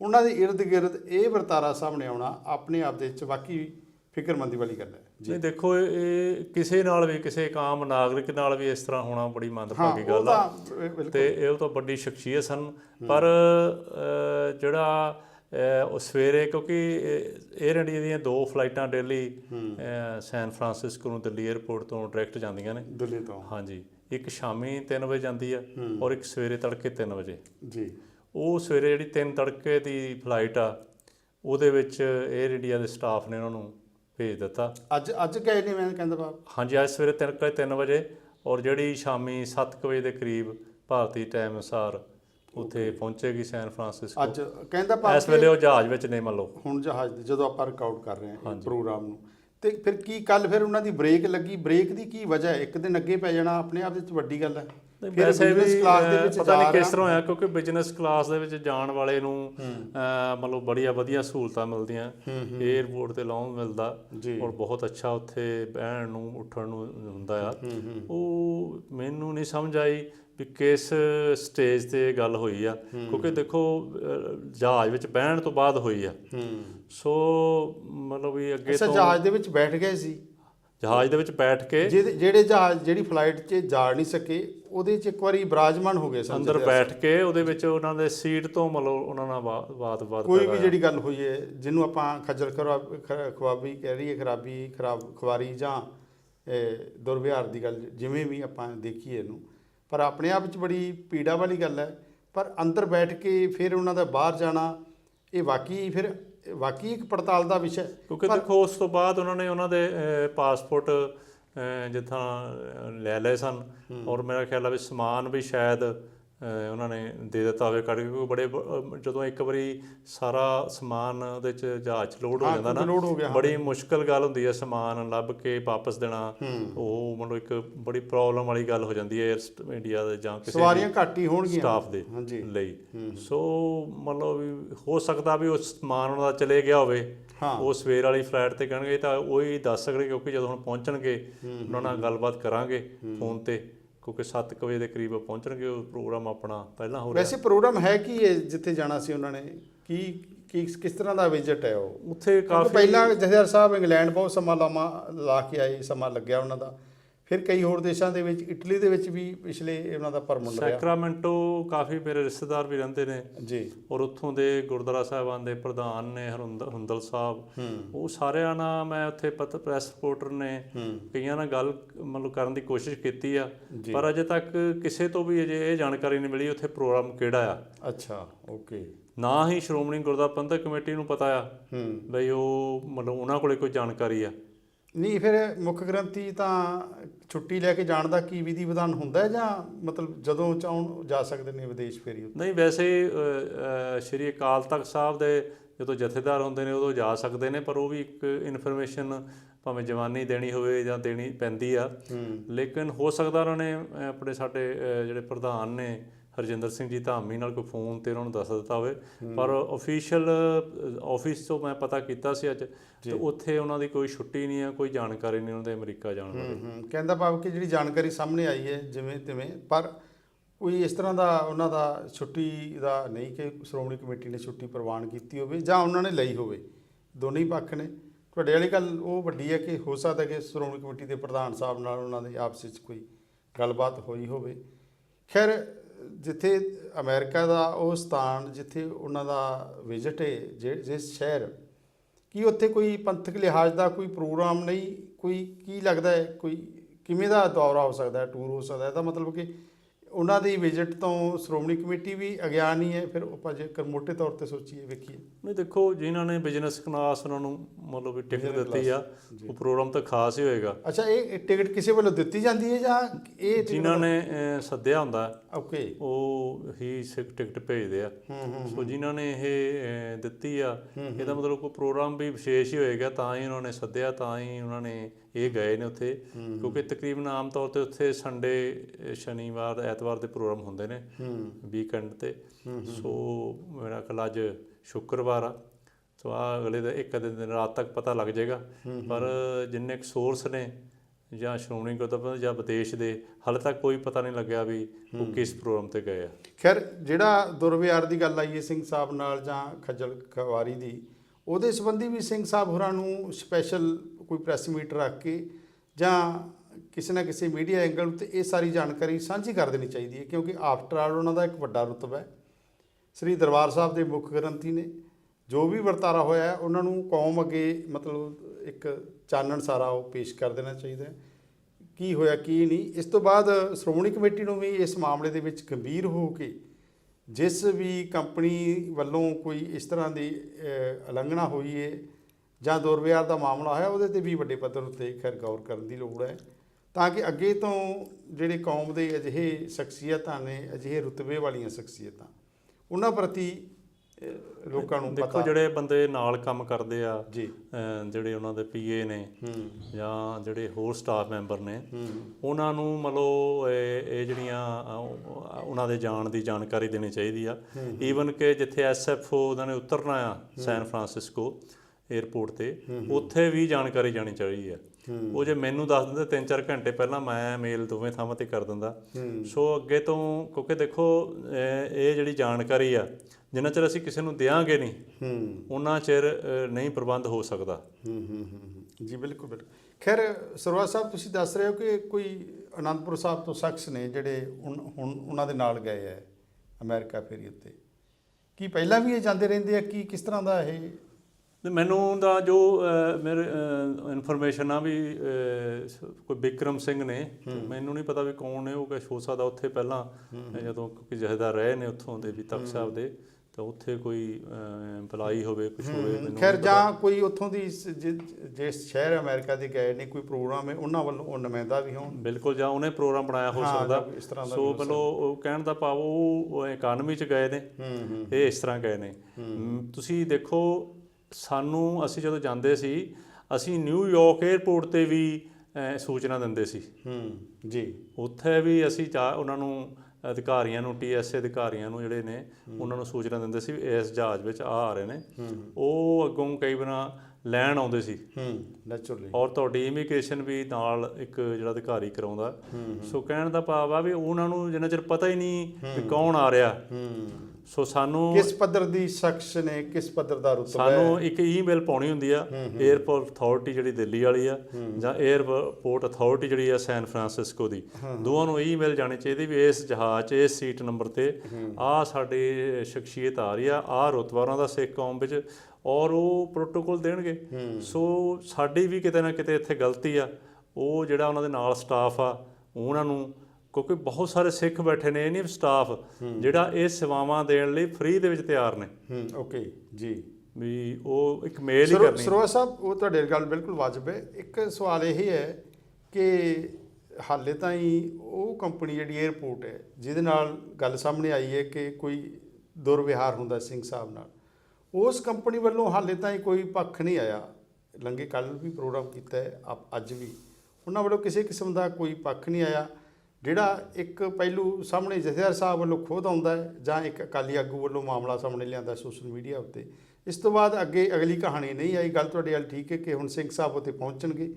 ਉਹਨਾਂ ਦੇ ਇਰਦ ਗਿਰਦ ਇਹ ਵਰਤਾਰਾ ਸਾਹਮਣੇ ਆਉਣਾ ਆਪਣੇ ਆਪ ਦੇ ਵਿੱਚ ਵਾਕਈ ਫਿਕਰਮੰਦੀ ਵਾਲੀ ਗੱਲ ਹੈ। ਨਹੀਂ ਦੇਖੋ ਇਹ ਕਿਸੇ ਨਾਲ ਵੀ ਕਿਸੇ ਆਮ ਨਾਗਰਿਕ ਨਾਲ ਵੀ ਇਸ ਤਰ੍ਹਾਂ ਹੋਣਾ ਬੜੀ ਮੰਦਭਾਗੀ ਗੱਲ ਆ। ਤੇ ਇਹ ਉਹ ਤਾਂ ਵੱਡੀ ਸ਼ਖਸੀਅਤ ਸਨ। ਪਰ ਜਿਹੜਾ ਉਹ ਸਵੇਰੇ ਕਿਉਂਕਿ 에ਅਰ ਇੰਡੀਆ ਦੀਆਂ ਦੋ ਫਲਾਈਟਾਂ ਡੇਲੀ ਸੈਨ ਫਰਾਂਸਿਸਕੋ ਨੂੰ ਦਿੱਲੀ 에ਅਰਪੋਰਟ ਤੋਂ ਡਾਇਰੈਕਟ ਜਾਂਦੀਆਂ ਨੇ। ਦਿੱਲੀ ਤੋਂ। ਹਾਂਜੀ। ਇੱਕ ਸ਼ਾਮੀ 3 ਵਜੇ ਜਾਂਦੀ ਆ ਔਰ ਇੱਕ ਸਵੇਰੇ ਤੜਕੇ 3 ਵਜੇ। ਜੀ। ਉਹ ਸਵੇਰੇ ਜਿਹੜੀ 3 ਤੜਕੇ ਦੀ ਫਲਾਈਟ ਆ ਉਹਦੇ ਵਿੱਚ 에ਅਰ ਇੰਡੀਆ ਦੇ ਸਟਾਫ ਨੇ ਉਹਨਾਂ ਨੂੰ ਭੇਜ ਦਿੱਤਾ। ਅੱਜ ਅੱਜ ਗਏ ਨੇ ਮੈਂ ਕਹਿੰਦਾ ਬਾਬ ਹਾਂਜੀ ਅੱਜ ਸਵੇਰੇ 3 ਤਿੰਨ ਵਜੇ ਔਰ ਜਿਹੜੀ ਸ਼ਾਮੀ 7 ਵਜੇ ਦੇ ਕਰੀਬ ਭਾਰਤੀ ਟਾਈਮ ਅਨੁਸਾਰ ਉੱਥੇ ਪਹੁੰਚੇਗੀ ਸੈਨ ਫਰਾਂਸਿਸਕੋ। ਅੱਜ ਕਹਿੰਦਾ ਭਾਵ ਇਸ ਵੇਲੇ ਉਹ ਜਹਾਜ਼ ਵਿੱਚ ਨੇ ਮੰਨ ਲਓ। ਹੁਣ ਜਹਾਜ਼ ਦੇ ਜਦੋਂ ਆਪਾਂ ਰਿਕਾਰਡ ਕਰ ਰਹੇ ਹਾਂ ਪ੍ਰੋਗਰਾਮ ਨੂੰ। ਤੇ ਫਿਰ ਕੀ ਕੱਲ ਫਿਰ ਉਹਨਾਂ ਦੀ ਬ੍ਰੇਕ ਲੱਗੀ? ਬ੍ਰੇਕ ਦੀ ਕੀ ਵਜ੍ਹਾ ਹੈ? ਇੱਕ ਦਿਨ ਅੱਗੇ ਪੈ ਜਾਣਾ ਆਪਣੇ ਆਪ ਵਿੱਚ ਵੱਡੀ ਗੱਲ ਹੈ। ਵੈਸੇ ਵੀ class ਦੇ ਵਿੱਚ ਪਤਾ ਨਹੀਂ ਕਿਸ ਰਿਹਾ। ਤਰ੍ਹਾਂ ਹੋਇਆ ਕਿਉਂਕਿ ਬਿਜ਼ਨਸ ਕਲਾਸ ਦੇ ਵਿੱਚ ਜਾਣ ਵਾਲੇ ਨੂੰ ਮਤਲਬ ਬੜੀਆਂ ਵਧੀਆ ਸਹੂਲਤਾਂ ਮਿਲਦੀਆਂ। 에ਅਰਪੋਰਟ ਤੇ ਲੌਂਗ ਮਿਲਦਾ। ਔਰ ਬਹੁਤ ਅੱਛਾ ਉੱਥੇ ਬਹਿਣ ਨੂੰ ਉੱਠਣ ਨੂੰ ਹੁੰਦਾ ਆ। ਉਹ ਮੈਨੂੰ ਨਹੀਂ ਸਮਝ ਆਈ ਵੀ ਕਿਸ ਸਟੇਜ ਤੇ ਗੱਲ ਹੋਈ ਆ। ਕਿਉਂਕਿ ਦੇਖੋ ਜਹਾਜ਼ ਵਿੱਚ ਬਹਿਣ ਤੋਂ ਬਾਅਦ ਹੋਈ ਆ। ਸੋ ਮਤਲਬ ਵੀ ਅੱਗੇ ਅੱਛਾ ਤੋਂ ਜਹਾਜ਼ ਦੇ ਵਿੱਚ ਬੈਠ ਗਏ ਸੀ। ਜਹਾਜ਼ ਦੇ ਵਿੱਚ ਬੈਠ ਕੇ ਜਿਹੜੇ ਜਹਾਜ਼ ਜਿਹੜੀ ਫਲਾਈਟ 'ਚ ਜਾ ਨਹੀਂ ਸਕੇ ਉਹਦੇ 'ਚ ਇੱਕ ਵਾਰੀ ਬਰਾਜਮਾਨ ਹੋ ਗਏ ਸਨ ਅੰਦਰ ਬੈਠ ਕੇ ਉਹਦੇ ਵਿੱਚ ਉਹਨਾਂ ਦੇ ਸੀਟ ਤੋਂ ਮਤਲਬ ਉਹਨਾਂ ਨਾਲ ਬਾਤ ਬਾਤ ਕੋਈ ਵੀ ਜਿਹੜੀ ਗੱਲ ਹੋਈ ਹੈ ਜਿਹਨੂੰ ਆਪਾਂ ਖੱਜਲ ਖਵਾਬੀ ਕਹਿ ਰਹੀਏ ਖਰਾਬੀ ਖਰਾਬ ਖਵਾਰੀ ਜਾਂ ਦੁਰਵਿਹਾਰ ਦੀ ਗੱਲ ਜਿਵੇਂ ਵੀ ਆਪਾਂ ਦੇਖੀਏ ਇਹਨੂੰ। ਪਰ ਆਪਣੇ ਆਪ ਵਿੱਚ ਬੜੀ ਪੀੜਾ ਵਾਲੀ ਗੱਲ ਹੈ। ਪਰ ਅੰਦਰ ਬੈਠ ਕੇ ਫਿਰ ਉਹਨਾਂ ਦਾ ਬਾਹਰ ਜਾਣਾ ਇਹ ਵਾਕਈ ਫਿਰ ਵਾਕਈ ਇੱਕ ਪੜਤਾਲ ਦਾ ਵਿਸ਼ਾ। ਕਿਉਂਕਿ ਦੇਖੋ ਉਸ ਤੋਂ ਬਾਅਦ ਉਹਨਾਂ ਨੇ ਉਹਨਾਂ ਦੇ ਪਾਸਪੋਰਟ ਜਿੱਥਾਂ ਲੈ ਲਏ ਸਨ। ਔਰ ਮੇਰਾ ਖਿਆਲ ਆ ਵੀ ਸਮਾਨ ਵੀ ਸ਼ਾਇਦ ਉਹਨਾਂ ਨੇ ਦੇ ਦਿੱਤਾ ਹੋਵੇ ਕੱਢ ਕੇ ਬੜੇ ਜਦੋਂ ਇੱਕ ਵਾਰੀ ਸਾਰਾ ਸਮਾਨ ਉਹਦੇ ਚ ਜਹਾਜ਼ 'ਚ ਲੋਡ ਹੋ ਜਾਂਦਾ ਨਾ। ਬੜੀ ਮੁਸ਼ਕਲ ਗੱਲ ਹੁੰਦੀ ਹੈ ਸਮਾਨ ਲੱਭ ਕੇ ਵਾਪਸ ਦੇਣਾ। ਉਹ ਮਤਲਬ ਇੱਕ ਬੜੀ ਪ੍ਰੋਬਲਮ ਵਾਲੀ ਗੱਲ ਹੋ ਜਾਂਦੀ ਹੈ ਇੰਡੀਆ ਦੇ ਜਾਂ ਕਿਸੇ ਸਵਾਰੀਆਂ ਘੱਟ ਹੀ ਹੋਣਗੀਆਂ। ਸਟਾਫ ਦੇ ਲਈ। ਸੋ ਮਤਲਬ ਹੋ ਸਕਦਾ ਵੀ ਉਹ ਸਮਾਨ ਉਹਨਾਂ ਦਾ ਚਲੇ ਗਿਆ ਹੋਵੇ। ਉਹ ਸਵੇਰ ਵਾਲੀ ਫਲਾਈਟ ਤੇ ਕਹਿਣਗੇ ਤਾਂ ਉਹ ਹੀ ਦੱਸ ਸਕਦੇ ਕਿਉਂਕਿ ਜਦੋਂ ਹੁਣ ਪਹੁੰਚਣਗੇ ਉਹਨਾਂ ਨਾਲ ਗੱਲਬਾਤ ਕਰਾਂਗੇ ਫੋਨ ਤੇ। ਕਿਉਂਕਿ 7 ਵਜੇ ਦੇ ਕਰੀਬ ਪਹੁੰਚਣਗੇ ਉਹ ਪ੍ਰੋਗਰਾਮ ਆਪਣਾ ਪਹਿਲਾਂ ਹੋ ਰਿਹਾ। ਵੈਸੇ ਪ੍ਰੋਗਰਾਮ ਹੈ ਕੀ ਹੈ ਜਿੱਥੇ ਜਾਣਾ ਸੀ ਉਹਨਾਂ ਨੇ? ਕੀ ਕੀ ਕਿਸ ਤਰ੍ਹਾਂ ਦਾ ਵਿਜ਼ਿਟ ਹੈ ਉਹ? ਉੱਥੇ ਕਾਫੀ ਪਹਿਲਾਂ ਜਥੇਦਾਰ ਸਾਹਿਬ ਇੰਗਲੈਂਡ ਬਹੁਤ ਸਮਾਂ ਲਾਮਾ ਲਾ ਕੇ ਆਏ ਸਮਾਂ ਲੱਗਿਆ ਉਹਨਾਂ ਦਾ। ਫਿਰ ਕਈ ਹੋਰ ਦੇਸ਼ਾਂ ਦੇ ਵਿੱਚ ਇਟਲੀ ਦੇ ਵਿੱਚ ਵੀ ਪਿਛਲੇ ਉਹਨਾਂ ਦਾ ਪਰਮੰਡ ਰਿਹਾ। ਸੈਕਰਾਮੈਂਟੋ ਕਾਫੀ ਮੇਰੇ ਰਿਸ਼ਤੇਦਾਰ ਵੀ ਰਹਿੰਦੇ ਨੇ। ਜੀ। ਔਰ ਉੱਥੋਂ ਦੇ ਗੁਰਦੁਆਰਾ ਸਾਹਿਬਾਨ ਦੇ ਪ੍ਰਧਾਨ ਨੇ ਹਰੁੰਦਰ ਹੁੰਦਲ ਸਾਹਿਬ। ਉਹ ਸਾਰਿਆਂ ਨਾਲ ਮੈਂ ਉੱਥੇ ਪ੍ਰੈਸ ਰਿਪੋਰਟਰ ਨੇ ਕਈਆਂ ਨਾਲ ਗੱਲ ਮਤਲਬ ਕਰਨ ਦੀ ਕੋਸ਼ਿਸ਼ ਕੀਤੀ ਆ। ਪਰ ਅਜੇ ਤੱਕ ਕਿਸੇ ਤੋਂ ਵੀ ਅਜੇ ਇਹ ਜਾਣਕਾਰੀ ਨਹੀਂ ਮਿਲੀ ਉੱਥੇ ਪ੍ਰੋਗਰਾਮ ਕਿਹੜਾ ਆ। ਅੱਛਾ ਓਕੇ। ਨਾ ਹੀ ਸ਼੍ਰੋਮਣੀ ਗੁਰਦੁਆਰਾ ਪ੍ਰਬੰਧਕ ਕਮੇਟੀ ਨੂੰ ਪਤਾ ਆ ਹੂੰ। ਬਈ ਉਹ ਮਤਲਬ ਉਹਨਾਂ ਕੋਲੇ ਕੋਈ ਜਾਣਕਾਰੀ ਆ। ਨਹੀਂ ਫਿਰ ਮੁੱਖ ਗ੍ਰੰਥੀ ਤਾਂ ਛੁੱਟੀ ਲੈ ਕੇ ਜਾਣ ਦਾ ਕੀ ਵਿਧੀ ਵਿਧਾਨ ਹੁੰਦਾ ਹੈ ਜਾਂ ਮਤਲਬ ਜਦੋਂ ਚਾਹਣ ਜਾ ਸਕਦੇ ਨੇ ਵਿਦੇਸ਼ ਫੇਰੀ ਨਹੀਂ ਵੈਸੇ ਸ਼੍ਰੀ ਅਕਾਲ ਤਖਤ ਸਾਹਿਬ ਦੇ ਜਦੋਂ ਜਥੇਦਾਰ ਹੁੰਦੇ ਨੇ ਉਦੋਂ ਜਾ ਸਕਦੇ ਨੇ ਪਰ ਉਹ ਵੀ ਇੱਕ ਇਨਫੋਰਮੇਸ਼ਨ ਭਾਵੇਂ ਜਵਾਨੀ ਦੇਣੀ ਹੋਵੇ ਜਾਂ ਦੇਣੀ ਪੈਂਦੀ ਆ। ਲੇਕਿਨ ਹੋ ਸਕਦਾ ਉਹਨਾਂ ਨੇ ਆਪਣੇ ਸਾਡੇ ਜਿਹੜੇ ਪ੍ਰਧਾਨ ਨੇ ਹਰਜਿੰਦਰ ਸਿੰਘ ਜੀ ਧਾਮੀ ਨਾਲ ਕੋਈ ਫੋਨ ਤੇ ਉਹਨਾਂ ਨੂੰ ਦੱਸ ਦਿੱਤਾ ਹੋਵੇ। ਪਰ ਅਫੀਸ਼ੀਅਲ ਆਫਿਸ ਤੋਂ ਮੈਂ ਪਤਾ ਕੀਤਾ ਸੀ ਅੱਜ ਤੇ ਉੱਥੇ ਉਹਨਾਂ ਦੀ ਕੋਈ ਛੁੱਟੀ ਨਹੀਂ ਆ ਕੋਈ ਜਾਣਕਾਰੀ ਨਹੀਂ ਉਹਨਾਂ ਦੇ ਅਮਰੀਕਾ ਜਾਣ ਬਾਰੇ। ਹੂੰ ਹੂੰ। ਕਹਿੰਦਾ ਭਾਵ ਕਿ ਜਿਹੜੀ ਜਾਣਕਾਰੀ ਸਾਹਮਣੇ ਆਈ ਹੈ ਜਿਵੇਂ ਤਿਵੇਂ ਪਰ ਕੋਈ ਇਸ ਤਰ੍ਹਾਂ ਦਾ ਉਹਨਾਂ ਦਾ ਛੁੱਟੀ ਦਾ ਨਹੀਂ ਕਿ ਸ਼੍ਰੋਮਣੀ ਕਮੇਟੀ ਨੇ ਛੁੱਟੀ ਪ੍ਰਵਾਨ ਕੀਤੀ ਹੋਵੇ ਜਾਂ ਉਹਨਾਂ ਨੇ ਲਈ ਹੋਵੇ। ਦੋਨੇ ਹੀ ਪੱਖ ਨੇ। ਤੁਹਾਡੇ ਵਾਲੀ ਗੱਲ ਉਹ ਵੱਡੀ ਹੈ ਕਿ ਹੋ ਸਕਦਾ ਕਿ ਸ਼੍ਰੋਮਣੀ ਕਮੇਟੀ ਦੇ ਪ੍ਰਧਾਨ ਸਾਹਿਬ ਨਾਲ ਉਹਨਾਂ ਦੀ ਆਪਸ ਵਿੱਚ ਕੋਈ ਗੱਲਬਾਤ ਹੋਈ ਹੋਵੇ। ਖੈਰ ਜਿੱਥੇ ਅਮਰੀਕਾ ਦਾ ਉਹ ਸਥਾਨ, ਜਿੱਥੇ ਉਹਨਾਂ ਦਾ ਵਿਜ਼ਿਟ ਹੈ ਜਿ- ਜਿਸ ਸ਼ਹਿਰ, ਕੀ ਉੱਥੇ ਕੋਈ ਪੰਥਕ ਲਿਹਾਜ਼ ਦਾ ਕੋਈ ਪ੍ਰੋਗਰਾਮ ਨਹੀਂ? ਕੋਈ, ਕੀ ਲੱਗਦਾ ਹੈ ਕੋਈ ਕਿਵੇਂ ਦਾ ਦੌਰਾ ਹੋ ਸਕਦਾ ਹੈ? ਟੂਰ ਹੋ ਸਕਦਾ ਹੈ? ਇਹਦਾ ਮਤਲਬ ਕਿ ਉਹਨਾਂ ਦੀ ਵਿਜ਼ਿਟ ਤੋਂ ਸ਼੍ਰੋਮਣੀ ਕਮੇਟੀ ਵੀ ਅਗਿਆਨ ਹੀ ਹੈ ਫਿਰ ਆਪਾਂ ਜੇਕਰ ਮੋٹے ਤੌਰ ਤੇ ਸੋਚੀਏ ਵੇਖੀਏ। ਨਹੀਂ ਦੇਖੋ ਜਿਨ੍ਹਾਂ ਨੇ ਬਿਜ਼ਨਸ ਕਲਾਸ ਉਹਨਾਂ ਨੂੰ ਮਤਲਬ ਵੀ ਟਿਕਟ ਦਿੱਤੀ ਆ ਉਹ ਪ੍ਰੋਗਰਾਮ ਤਾਂ ਖਾਸ ਹੀ ਹੋਏਗਾ। ਅੱਛਾ ਇਹ ਟਿਕਟ ਕਿਸੇ ਵੱਲੋਂ ਦਿੱਤੀ ਜਾਂਦੀ ਹੈ ਜਾਂ ਇਹ ਜਿਨ੍ਹਾਂ ਨੇ ਸੱਦਿਆ ਹੁੰਦਾ ਓਕੇ ਉਹ ਹੀ ਸਿੱਖ ਟਿਕਟ ਭੇਜਦੇ ਆ। ਸੋ ਜਿਨ੍ਹਾਂ ਨੇ ਇਹ ਦਿੱਤੀ ਆ ਇਹਦਾ ਮਤਲਬ ਕੋਈ ਪ੍ਰੋਗਰਾਮ ਵੀ ਵਿਸ਼ੇਸ਼ ਹੀ ਹੋਏਗਾ ਤਾਂ ਹੀ ਉਹਨਾਂ ਨੇ ਸੱਦਿਆ ਤਾਂ ਹੀ ਉਹਨਾਂ ਨੇ ਇਹ ਗਏ ਨੇ ਉੱਥੇ ਕਿਉਂਕਿ ਤਕਰੀਬਨ ਆਮ ਤੌਰ ਤੇ ਉੱਥੇ ਸੰਡੇ ਸ਼ਨੀਵਾਰ ਐਤਵਾਰ ਦੇ ਪ੍ਰੋਗਰਾਮ ਹੁੰਦੇ ਨੇ ਵੀਕਐਂਡ ਤੇ। ਸੋ ਮੇਰਾ ਖਿਆਲ ਅੱਜ ਸ਼ੁੱਕਰਵਾਰ ਆ। ਸੋ ਆ ਅਗਲੇ ਦਾ ਇੱਕ ਅੱਧੇ ਦਿਨ ਰਾਤ ਤੱਕ ਪਤਾ ਲੱਗ ਜਾਏਗਾ। ਪਰ ਜਿੰਨੇ ਕੁ ਸੋਰਸ ਨੇ ਜਾਂ ਸ਼੍ਰੋਮਣੀ ਗੁਰਦੁਆਰਾ ਜਾਂ ਵਿਦੇਸ਼ ਦੇ ਹਾਲੇ ਤੱਕ ਕੋਈ ਪਤਾ ਨਹੀਂ ਲੱਗਿਆ ਵੀ ਉਹ ਕਿਸ ਪ੍ਰੋਗਰਾਮ ਤੇ ਗਏ ਆ। ਖੈਰ ਜਿਹੜਾ ਦੁਰਵਿਹਾਰ ਦੀ ਗੱਲ ਆਈ ਹੈ ਸਿੰਘ ਸਾਹਿਬ ਨਾਲ ਜਾਂ ਖੱਜਲ ਖਵਾਰੀ ਦੀ ਉਹਦੇ ਸੰਬੰਧੀ ਵੀ ਸਿੰਘ ਸਾਹਿਬ ਹੋਰਾਂ ਨੂੰ ਸਪੈਸ਼ਲ ਕੋਈ ਪ੍ਰੈਸ ਮੀਟ ਰੱਖ ਕੇ ਜਾਂ ਕਿਸੇ ਨਾ ਕਿਸੇ ਮੀਡੀਆ ਐਂਗਲ ਉੱਤੇ ਇਹ ਸਾਰੀ ਜਾਣਕਾਰੀ ਸਾਂਝੀ ਕਰ ਦੇਣੀ ਚਾਹੀਦੀ ਹੈ, ਕਿਉਂਕਿ ਆਫਟਰ ਆਲ ਉਹਨਾਂ ਦਾ ਇੱਕ ਵੱਡਾ ਰੁਤਬਾ ਹੈ। ਸ੍ਰੀ ਦਰਬਾਰ ਸਾਹਿਬ ਦੇ ਮੁੱਖ ਗ੍ਰੰਥੀ ਨੇ ਜੋ ਵੀ ਵਰਤਾਰਾ ਹੋਇਆ ਉਹਨਾਂ ਨੂੰ ਕੌਮ ਅੱਗੇ ਮਤਲਬ ਇੱਕ ਚਾਨਣ ਸਾਰਾ ਉਹ ਪੇਸ਼ ਕਰ ਦੇਣਾ ਚਾਹੀਦਾ ਹੈ। ਕੀ ਹੋਇਆ, ਕੀ ਨਹੀਂ? ਇਸ ਤੋਂ ਬਾਅਦ ਸ਼੍ਰੋਮਣੀ ਕਮੇਟੀ ਨੂੰ ਵੀ ਇਸ ਮਾਮਲੇ ਦੇ ਵਿੱਚ ਗੰਭੀਰ ਹੋ ਕੇ ਜਿਸ ਵੀ ਕੰਪਨੀ ਵੱਲੋਂ ਕੋਈ ਇਸ ਤਰ੍ਹਾਂ ਦੀ ਉਲੰਘਣਾ ਹੋਈ ਹੈ ਜਾਂ ਦੁਰਵਿਹਾਰ ਦਾ ਮਾਮਲਾ ਹੋਇਆ ਉਹਦੇ ਤੇ ਵੀ ਵੱਡੇ ਪੱਧਰ ਉੱਤੇ ਖੈਰ ਗੌਰ ਕਰਨ ਦੀ ਲੋੜ ਹੈ। ਤਾਂ ਕਿ ਅੱਗੇ ਤੋਂ ਜਿਹੜੇ ਕੌਮ ਦੇ ਅਜਿਹੇ ਸ਼ਖਸੀਅਤਾਂ ਨੇ ਅਜਿਹੇ ਰੁਤਬੇ ਵਾਲੀਆਂ ਸ਼ਖਸੀਅਤਾਂ ਉਹਨਾਂ ਪ੍ਰਤੀ ਲੋਕਾਂ ਨੂੰ ਦੇਖੋ ਜਿਹੜੇ ਬੰਦੇ ਨਾਲ ਕੰਮ ਕਰਦੇ ਆ ਜਿਹੜੇ ਉਹਨਾਂ ਦੇ ਪੀਏ ਨੇ ਹੂੰ। ਜਾਂ ਜਿਹੜੇ ਹੋਰ ਸਟਾਫ ਮੈਂਬਰ ਨੇ ਹੂੰ। ਉਹਨਾਂ ਨੂੰ ਮਤਲਬ ਇਹ ਜਿਹੜੀਆਂ ਉਹਨਾਂ ਦੇ ਜਾਣ ਦੀ ਜਾਣਕਾਰੀ ਦੇਣੀ ਚਾਹੀਦੀ ਆ। ਈਵਨ ਕਿ ਜਿੱਥੇ ਐਸਐਫਓ ਉਹਨਾਂ ਨੇ ਉਤਰਨਾ ਆ ਸੈਨ ਫਰਾਂਸਿਸਕੋ 에ਅਰਪੋਰਟ ਤੇ ਉੱਥੇ ਵੀ ਜਾਣਕਾਰੀ ਜਾਣੀ ਚਾਹੀਦੀ ਆ ਉਹ ਜੇ ਮੈਨੂੰ ਦੱਸ ਦਿੰਦੇ 3-4 ਘੰਟੇ ਪਹਿਲਾਂ ਮੈਂ ਮੇਲ ਦੋਵੇਂ ਥਾਵਾਂ ਤੇ ਕਰ ਦਿੰਦਾ। ਸੋ ਅੱਗੇ ਤੋਂ ਕਿਉਂਕਿ ਦੇਖੋ ਇਹ ਜਿਹੜੀ ਜਾਣਕਾਰੀ ਆ ਜਿੰਨਾ ਚਿਰ ਅਸੀਂ ਕਿਸੇ ਨੂੰ ਦਿਆਂਗੇ ਨਹੀਂ ਹੂੰ। ਉਹਨਾਂ ਚਿਰ ਨਹੀਂ ਪ੍ਰਬੰਧ ਹੋ ਸਕਦਾ। ਹੂੰ ਹੂੰ ਹੂੰ ਹੂੰ। ਜੀ ਬਿਲਕੁਲ ਬਿਲਕੁਲ। ਖੈਰ ਸਰਵਾ ਸਾਹਿਬ ਤੁਸੀਂ ਦੱਸ ਰਹੇ ਹੋ ਕਿ ਕੋਈ ਅਨੰਦਪੁਰ ਸਾਹਿਬ ਤੋਂ ਸ਼ਖਸ ਨੇ ਜਿਹੜੇ ਹੁਣ ਉਹਨਾਂ ਦੇ ਨਾਲ ਗਏ ਹੈ ਅਮਰੀਕਾ ਫੇਰੀ ਉੱਤੇ। ਕੀ ਪਹਿਲਾਂ ਵੀ ਇਹ ਜਾਂਦੇ ਰਹਿੰਦੇ ਆ? ਕੀ ਕਿਸ ਤਰ੍ਹਾਂ ਦਾ ਇਹ ਤੇ ਮੈਨੂੰ ਦਾ ਜੋ ਮੇਰੇ ਇਨਫੋਰਮੇਸ਼ਨ ਆ ਵੀ ਕੋਈ ਵਿਕਰਮ ਸਿੰਘ ਨੇ ਮੈਨੂੰ ਨਹੀਂ ਪਤਾ ਵੀ ਕੌਣ ਨੇ ਉਹ ਕਿ ਹੋ ਸਕਦਾ ਉੱਥੇ ਪਹਿਲਾਂ ਜਦੋਂ ਕਿਉਂਕਿ ਜਹੇਦਾਰ ਰਹੇ ਨੇ ਉੱਥੋਂ ਦੇ ਵੀ ਤਖਤ ਸਾਹਿਬ ਦੇ ਤਾਂ ਉੱਥੇ ਕੋਈ EMPLOYE ਹੋਵੇ ਕੁਝ ਹੋਵੇ ਮੈਨੂੰ ਖੈਰ ਜਾਂ ਕੋਈ ਉੱਥੋਂ ਦੀ ਜਿ- ਜਿਸ ਸ਼ਹਿਰ ਅਮਰੀਕਾ ਦੇ ਗਏ ਨੇ ਕੋਈ ਪ੍ਰੋਗਰਾਮ ਹੈ ਉਹਨਾਂ ਵੱਲੋਂ ਉਹ ਨੁਮਾਇੰਦਾ ਵੀ ਹੋਣ। ਬਿਲਕੁਲ ਜਾਂ ਉਹਨੇ ਪ੍ਰੋਗਰਾਮ ਬਣਾਇਆ ਹੋ ਸਕਦਾ। ਦਾ ਸੋ ਮਤਲਬ ਉਹ ਕਹਿਣ ਦਾ ਭਾਵ ਉਹ ਇਕਾਨਮੀ ਚ ਗਏ ਨੇ। ਇਹ ਇਸ ਤਰ੍ਹਾਂ ਗਏ ਨੇ। ਤੁਸੀਂ ਦੇਖੋ ਸਾਨੂੰ ਅਸੀਂ ਜਦੋਂ ਜਾਂਦੇ ਸੀ ਅਸੀਂ ਨਿਊਯਾਰਕ 에ਅਰਪੋਰਟ ਤੇ ਵੀ ਸੂਚਨਾ ਦਿੰਦੇ ਸੀ। ਹੂੰ ਜੀ। ਉੱਥੇ ਵੀ ਅਸੀਂ ਉਹਨਾਂ ਨੂੰ ਅਧਿਕਾਰੀਆਂ ਨੂੰ ਟੀਐਸਏ ਅਧਿਕਾਰੀਆਂ ਨੂੰ ਜਿਹੜੇ ਨੇ ਉਹਨਾਂ ਨੂੰ ਸੂਚਨਾ ਦਿੰਦੇ ਸੀ ਇਸ ਜਹਾਜ਼ ਵਿੱਚ ਆ ਆ ਰਹੇ ਨੇ। ਉਹ ਅੱਗੋਂ ਕਈ ਵਾਰ ਲੈਣ ਆਉਂਦੇ ਸੀ। ਹੂੰ ਨੈਚੁਰਲੀ ਔਰ ਤੁਹਾਡੀ ਇਮੀਗ੍ਰੇਸ਼ਨ ਵੀ ਨਾਲ ਇੱਕ ਜਿਹੜਾ ਅਧਿਕਾਰੀ ਕਰਾਉਂਦਾ। ਸੋ ਕਹਿਣ ਦਾ ਭਾਵ ਆ ਵੀ ਉਹਨਾਂ ਨੂੰ ਜਿੰਨਾ ਚਿਰ ਪਤਾ ਹੀ ਨਹੀਂ ਵੀ ਕੌਣ ਆ ਰਿਹਾ। ਹੂੰ। ਸੋ ਸਾਨੂੰ ਕਿਸ ਪੱਧਰ ਦੀ ਸ਼ਖਸ ਨੇ ਕਿਸ ਪੱਧਰ ਦਾ ਰੁਤਬਾ ਹੈ? ਸਾਨੂੰ ਇੱਕ ਈਮੇਲ ਪਾਉਣੀ ਹੁੰਦੀ ਆ 에ਅਰਪੋਰਟ ਅਥਾਰਟੀ ਜਿਹੜੀ ਦਿੱਲੀ ਵਾਲੀ ਆ ਜਾਂ 에ਅਰਪੋਰਟ ਅਥਾਰਟੀ ਜਿਹੜੀ ਆ ਸੈਨ ਫਰਾਂਸਿਸਕੋ ਦੀ। ਦੋਵਾਂ ਨੂੰ ਈਮੇਲ ਜਾਣੀ ਚਾਹੀਦੀ ਵੀ ਇਸ ਜਹਾਜ਼ 'ਚ ਇਸ ਸੀਟ ਨੰਬਰ ਤੇ ਆ ਸਾਡੇ ਸ਼ਖਸੀਅਤ ਆ ਰਹੀ ਆ ਆ ਰੁਤਬਾ ਉਹਨਾਂ ਦਾ ਸਿੱਖ ਕੌਮ ਵਿੱਚ ਔਰ ਉਹ ਪ੍ਰੋਟੋਕੋਲ ਦੇਣਗੇ। ਸੋ ਸਾਡੀ ਵੀ ਕਿਤੇ ਨਾ ਕਿਤੇ ਇੱਥੇ ਗਲਤੀ ਆ ਉਹ ਜਿਹੜਾ ਉਹਨਾਂ ਦੇ ਨਾਲ ਸਟਾਫ ਆ ਉਹਨਾਂ ਨੂੰ ਕਿਉਂਕਿ ਬਹੁਤ ਸਾਰੇ ਸਿੱਖ ਬੈਠੇ ਨੇ ਇਹ ਨਹੀਂ ਸਟਾਫ ਜਿਹੜਾ ਇਹ ਸੇਵਾਵਾਂ ਦੇਣ ਲਈ ਫ੍ਰੀ ਦੇ ਵਿੱਚ ਤਿਆਰ ਨੇ। ਹੂੰ ਓਕੇ ਜੀ। ਵੀ ਉਹ ਇੱਕ ਮੇਲ ਹੀ ਕਰਨੀ। ਸਰੋਆ ਸਾਹਿਬ ਉਹ ਤੁਹਾਡੇ ਗੱਲ ਬਿਲਕੁਲ ਵਾਜਬ ਹੈ। ਇੱਕ ਸਵਾਲ ਇਹ ਹੈ ਕਿ ਹਾਲੇ ਤਾਈਂ ਉਹ ਕੰਪਨੀ ਜਿਹੜੀ 에ਅਰਪੋਰਟ ਹੈ ਜਿਹਦੇ ਨਾਲ ਗੱਲ ਸਾਹਮਣੇ ਆਈ ਹੈ ਕਿ ਕੋਈ ਦੁਰਵਿਹਾਰ ਹੁੰਦਾ ਸਿੰਘ ਸਾਹਿਬ ਨਾਲ ਉਸ ਕੰਪਨੀ ਵੱਲੋਂ ਹਾਲੇ ਤਾਈਂ ਕੋਈ ਪੱਖ ਨਹੀਂ ਆਇਆ। ਲੰਗੇ ਕੱਲ ਵੀ ਪ੍ਰੋਗਰਾਮ ਕੀਤਾ ਹੈ ਅੱਜ ਵੀ। ਉਹਨਾਂ ਵੱਲੋਂ ਕਿਸੇ ਕਿਸਮ ਦਾ ਕੋਈ ਪੱਖ ਨਹੀਂ ਆਇਆ। ਜਿਹੜਾ ਇੱਕ ਪਹਿਲੂ ਸਾਹਮਣੇ ਜਥੇਦਾਰ ਸਾਹਿਬ ਵੱਲੋਂ ਖੁਦ ਆਉਂਦਾ ਹੈ ਜਾਂ ਇੱਕ ਅਕਾਲੀ ਆਗੂ ਵੱਲੋਂ ਮਾਮਲਾ ਸਾਹਮਣੇ ਲਿਆਂਦਾ ਸੋਸ਼ਲ ਮੀਡੀਆ ਉੱਤੇ, ਇਸ ਤੋਂ ਬਾਅਦ ਅੱਗੇ ਅਗਲੀ ਕਹਾਣੀ ਨਹੀਂ ਆਈ। ਗੱਲ ਤੁਹਾਡੇ ਗੱਲ ਠੀਕ ਹੈ ਕਿ ਹੁਣ ਸਿੰਘ ਸਾਹਿਬ ਉੱਤੇ ਪਹੁੰਚਣਗੇ।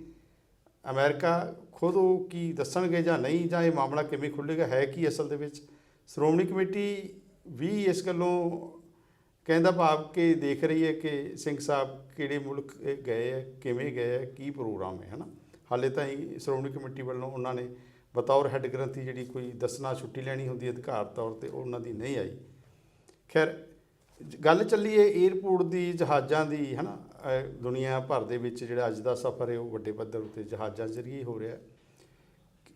ਅਮਰੀਕਾ ਖੁਦ ਉਹ ਕੀ ਦੱਸਣਗੇ ਜਾਂ ਨਹੀਂ, ਜਾਂ ਇਹ ਮਾਮਲਾ ਕਿਵੇਂ ਖੁੱਲੇਗਾ ਹੈ ਕੀ ਅਸਲ ਦੇ ਵਿੱਚ? ਸ਼੍ਰੋਮਣੀ ਕਮੇਟੀ ਵੀ ਇਸ ਗੱਲੋਂ ਕਹਿੰਦਾ ਭਾਵ ਕਿ ਦੇਖ ਰਹੀ ਹੈ ਕਿ ਸਿੰਘ ਸਾਹਿਬ ਕਿਹੜੇ ਮੁਲਕ ਗਏ ਹੈ, ਕਿਵੇਂ ਗਏ ਹੈ, ਕੀ ਪ੍ਰੋਗਰਾਮ ਹੈ, ਹਨਾ? ਹਾਲੇ ਤਾਂ ਹੀ ਸ਼੍ਰੋਮਣੀ ਕਮੇਟੀ ਵੱਲੋਂ ਉਹਨਾਂ ਨੇ ਬਤੌਰ ਹੈੱਡ ਗ੍ਰੰਥੀ ਜਿਹੜੀ ਕੋਈ ਦੱਸਣਾ, ਛੁੱਟੀ ਲੈਣੀ ਹੁੰਦੀ ਅਧਿਕਾਰ ਤੌਰ ਤੇ ਉਹਨਾਂ ਦੀ ਨਹੀਂ ਆਈ। ਖੈਰ, ਗੱਲ ਚੱਲੀ ਹੈ 에ਅਰਪੋਰਟ ਦੀ, ਜਹਾਜ਼ਾਂ ਦੀ, ਹਨਾ? ਅਹ ਦੁਨੀਆ ਭਰ ਦੇ ਵਿੱਚ ਜਿਹੜਾ ਅੱਜ ਦਾ ਸਫ਼ਰ ਹੈ, ਉਹ ਵੱਡੇ ਪੱਧਰ ਉੱਤੇ ਜਹਾਜ਼ਾਂ ਜ਼ਰੀਏ ਹੋ ਰਿਹਾ।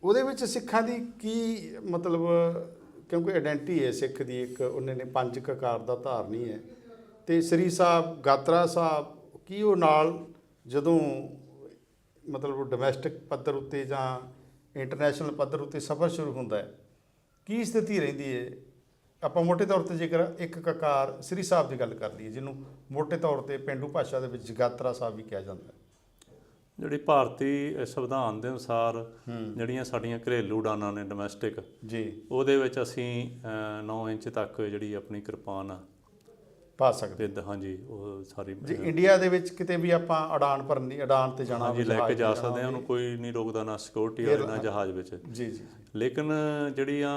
ਉਹਦੇ ਵਿੱਚ ਸਿੱਖਾਂ ਦੀ ਕੀ ਮਤਲਬ, ਕਿਉਂਕਿ ਆਇਡੈਂਟੀ ਹੈ ਸਿੱਖ ਦੀ ਇੱਕ, ਉਹਨਾਂ ਨੇ ਪੰਜ ਕਕਾਰ ਦਾ ਧਾਰਨੀ ਹੈ। ਤੇ ਸ੍ਰੀ ਸਾਹਿਬ, ਗਾਤਰਾ ਸਾਹਿਬ, ਕੀ ਉਹ ਨਾਲ ਜਦੋਂ ਮਤਲਬ ਡੋਮੈਸਟਿਕ ਪੱਧਰ ਉੱਤੇ ਜਾਂ ਇੰਟਰਨੈਸ਼ਨਲ ਪੱਧਰ ਉੱਤੇ ਸਫ਼ਰ ਸ਼ੁਰੂ ਹੁੰਦਾ ਹੈ। ਕੀ ਸਥਿਤੀ ਰਹਿੰਦੀ ਹੈ? ਆਪਾਂ ਮੋਟੇ ਤੌਰ ਤੇ ਜੇਕਰ ਇੱਕ ਕਕਾਰ ਸ੍ਰੀ ਸਾਹਿਬ ਦੀ ਗੱਲ ਕਰ ਲਈਏ ਜਿਹਨੂੰ ਮੋਟੇ ਤੌਰ ਤੇ ਪਿੰਡੂ ਭਾਸ਼ਾ ਦੇ ਵਿੱਚ ਜਗਾਤਰਾ ਸਾਹਿਬ ਵੀ ਕਿਹਾ ਜਾਂਦਾ ਜਿਹੜੀ ਭਾਰਤੀ ਸੰਵਿਧਾਨ ਦੇ ਅਨੁਸਾਰ ਜਿਹੜੀਆਂ ਸਾਡੀਆਂ ਘਰੇਲੂ ਡਾਨਾਂ ਨੇ ਡੋਮੈਸਟਿਕ ਜੀ। ਉਹਦੇ ਵਿੱਚ ਅਸੀਂ 9 ਇੰਚ ਤੱਕ ਜਿਹੜੀ ਆਪਣੀ ਕਿਰਪਾਨ ਆ ਪਾ ਸਕਦੇ ਵਿਦ ਹਾਂਜੀ ਉਹ ਸਾਰੀ ਜੇ ਇੰਡੀਆ ਦੇ ਵਿੱਚ ਕਿਤੇ ਵੀ ਆਪਾਂ ਉਡਾਨ ਭਰਨੀ ਉਡਾਨ ਤੇ ਜਾਣਾ ਹਾਂਜੀ ਲੈ ਕੇ ਜਾ ਤੇ ਸਕਦੇ ਹਾਂ ਉਹਨੂੰ ਕੋਈ ਨਹੀਂ ਰੋਕਦਾ ਨਾ ਸਿਕਿਉਰਿਟੀ ਵਾਲੇ ਨਾ ਜਹਾਜ਼ ਵਿੱਚ। ਜੀ ਜੀ ਲੇਕਿਨ ਜਿਹੜੀਆਂ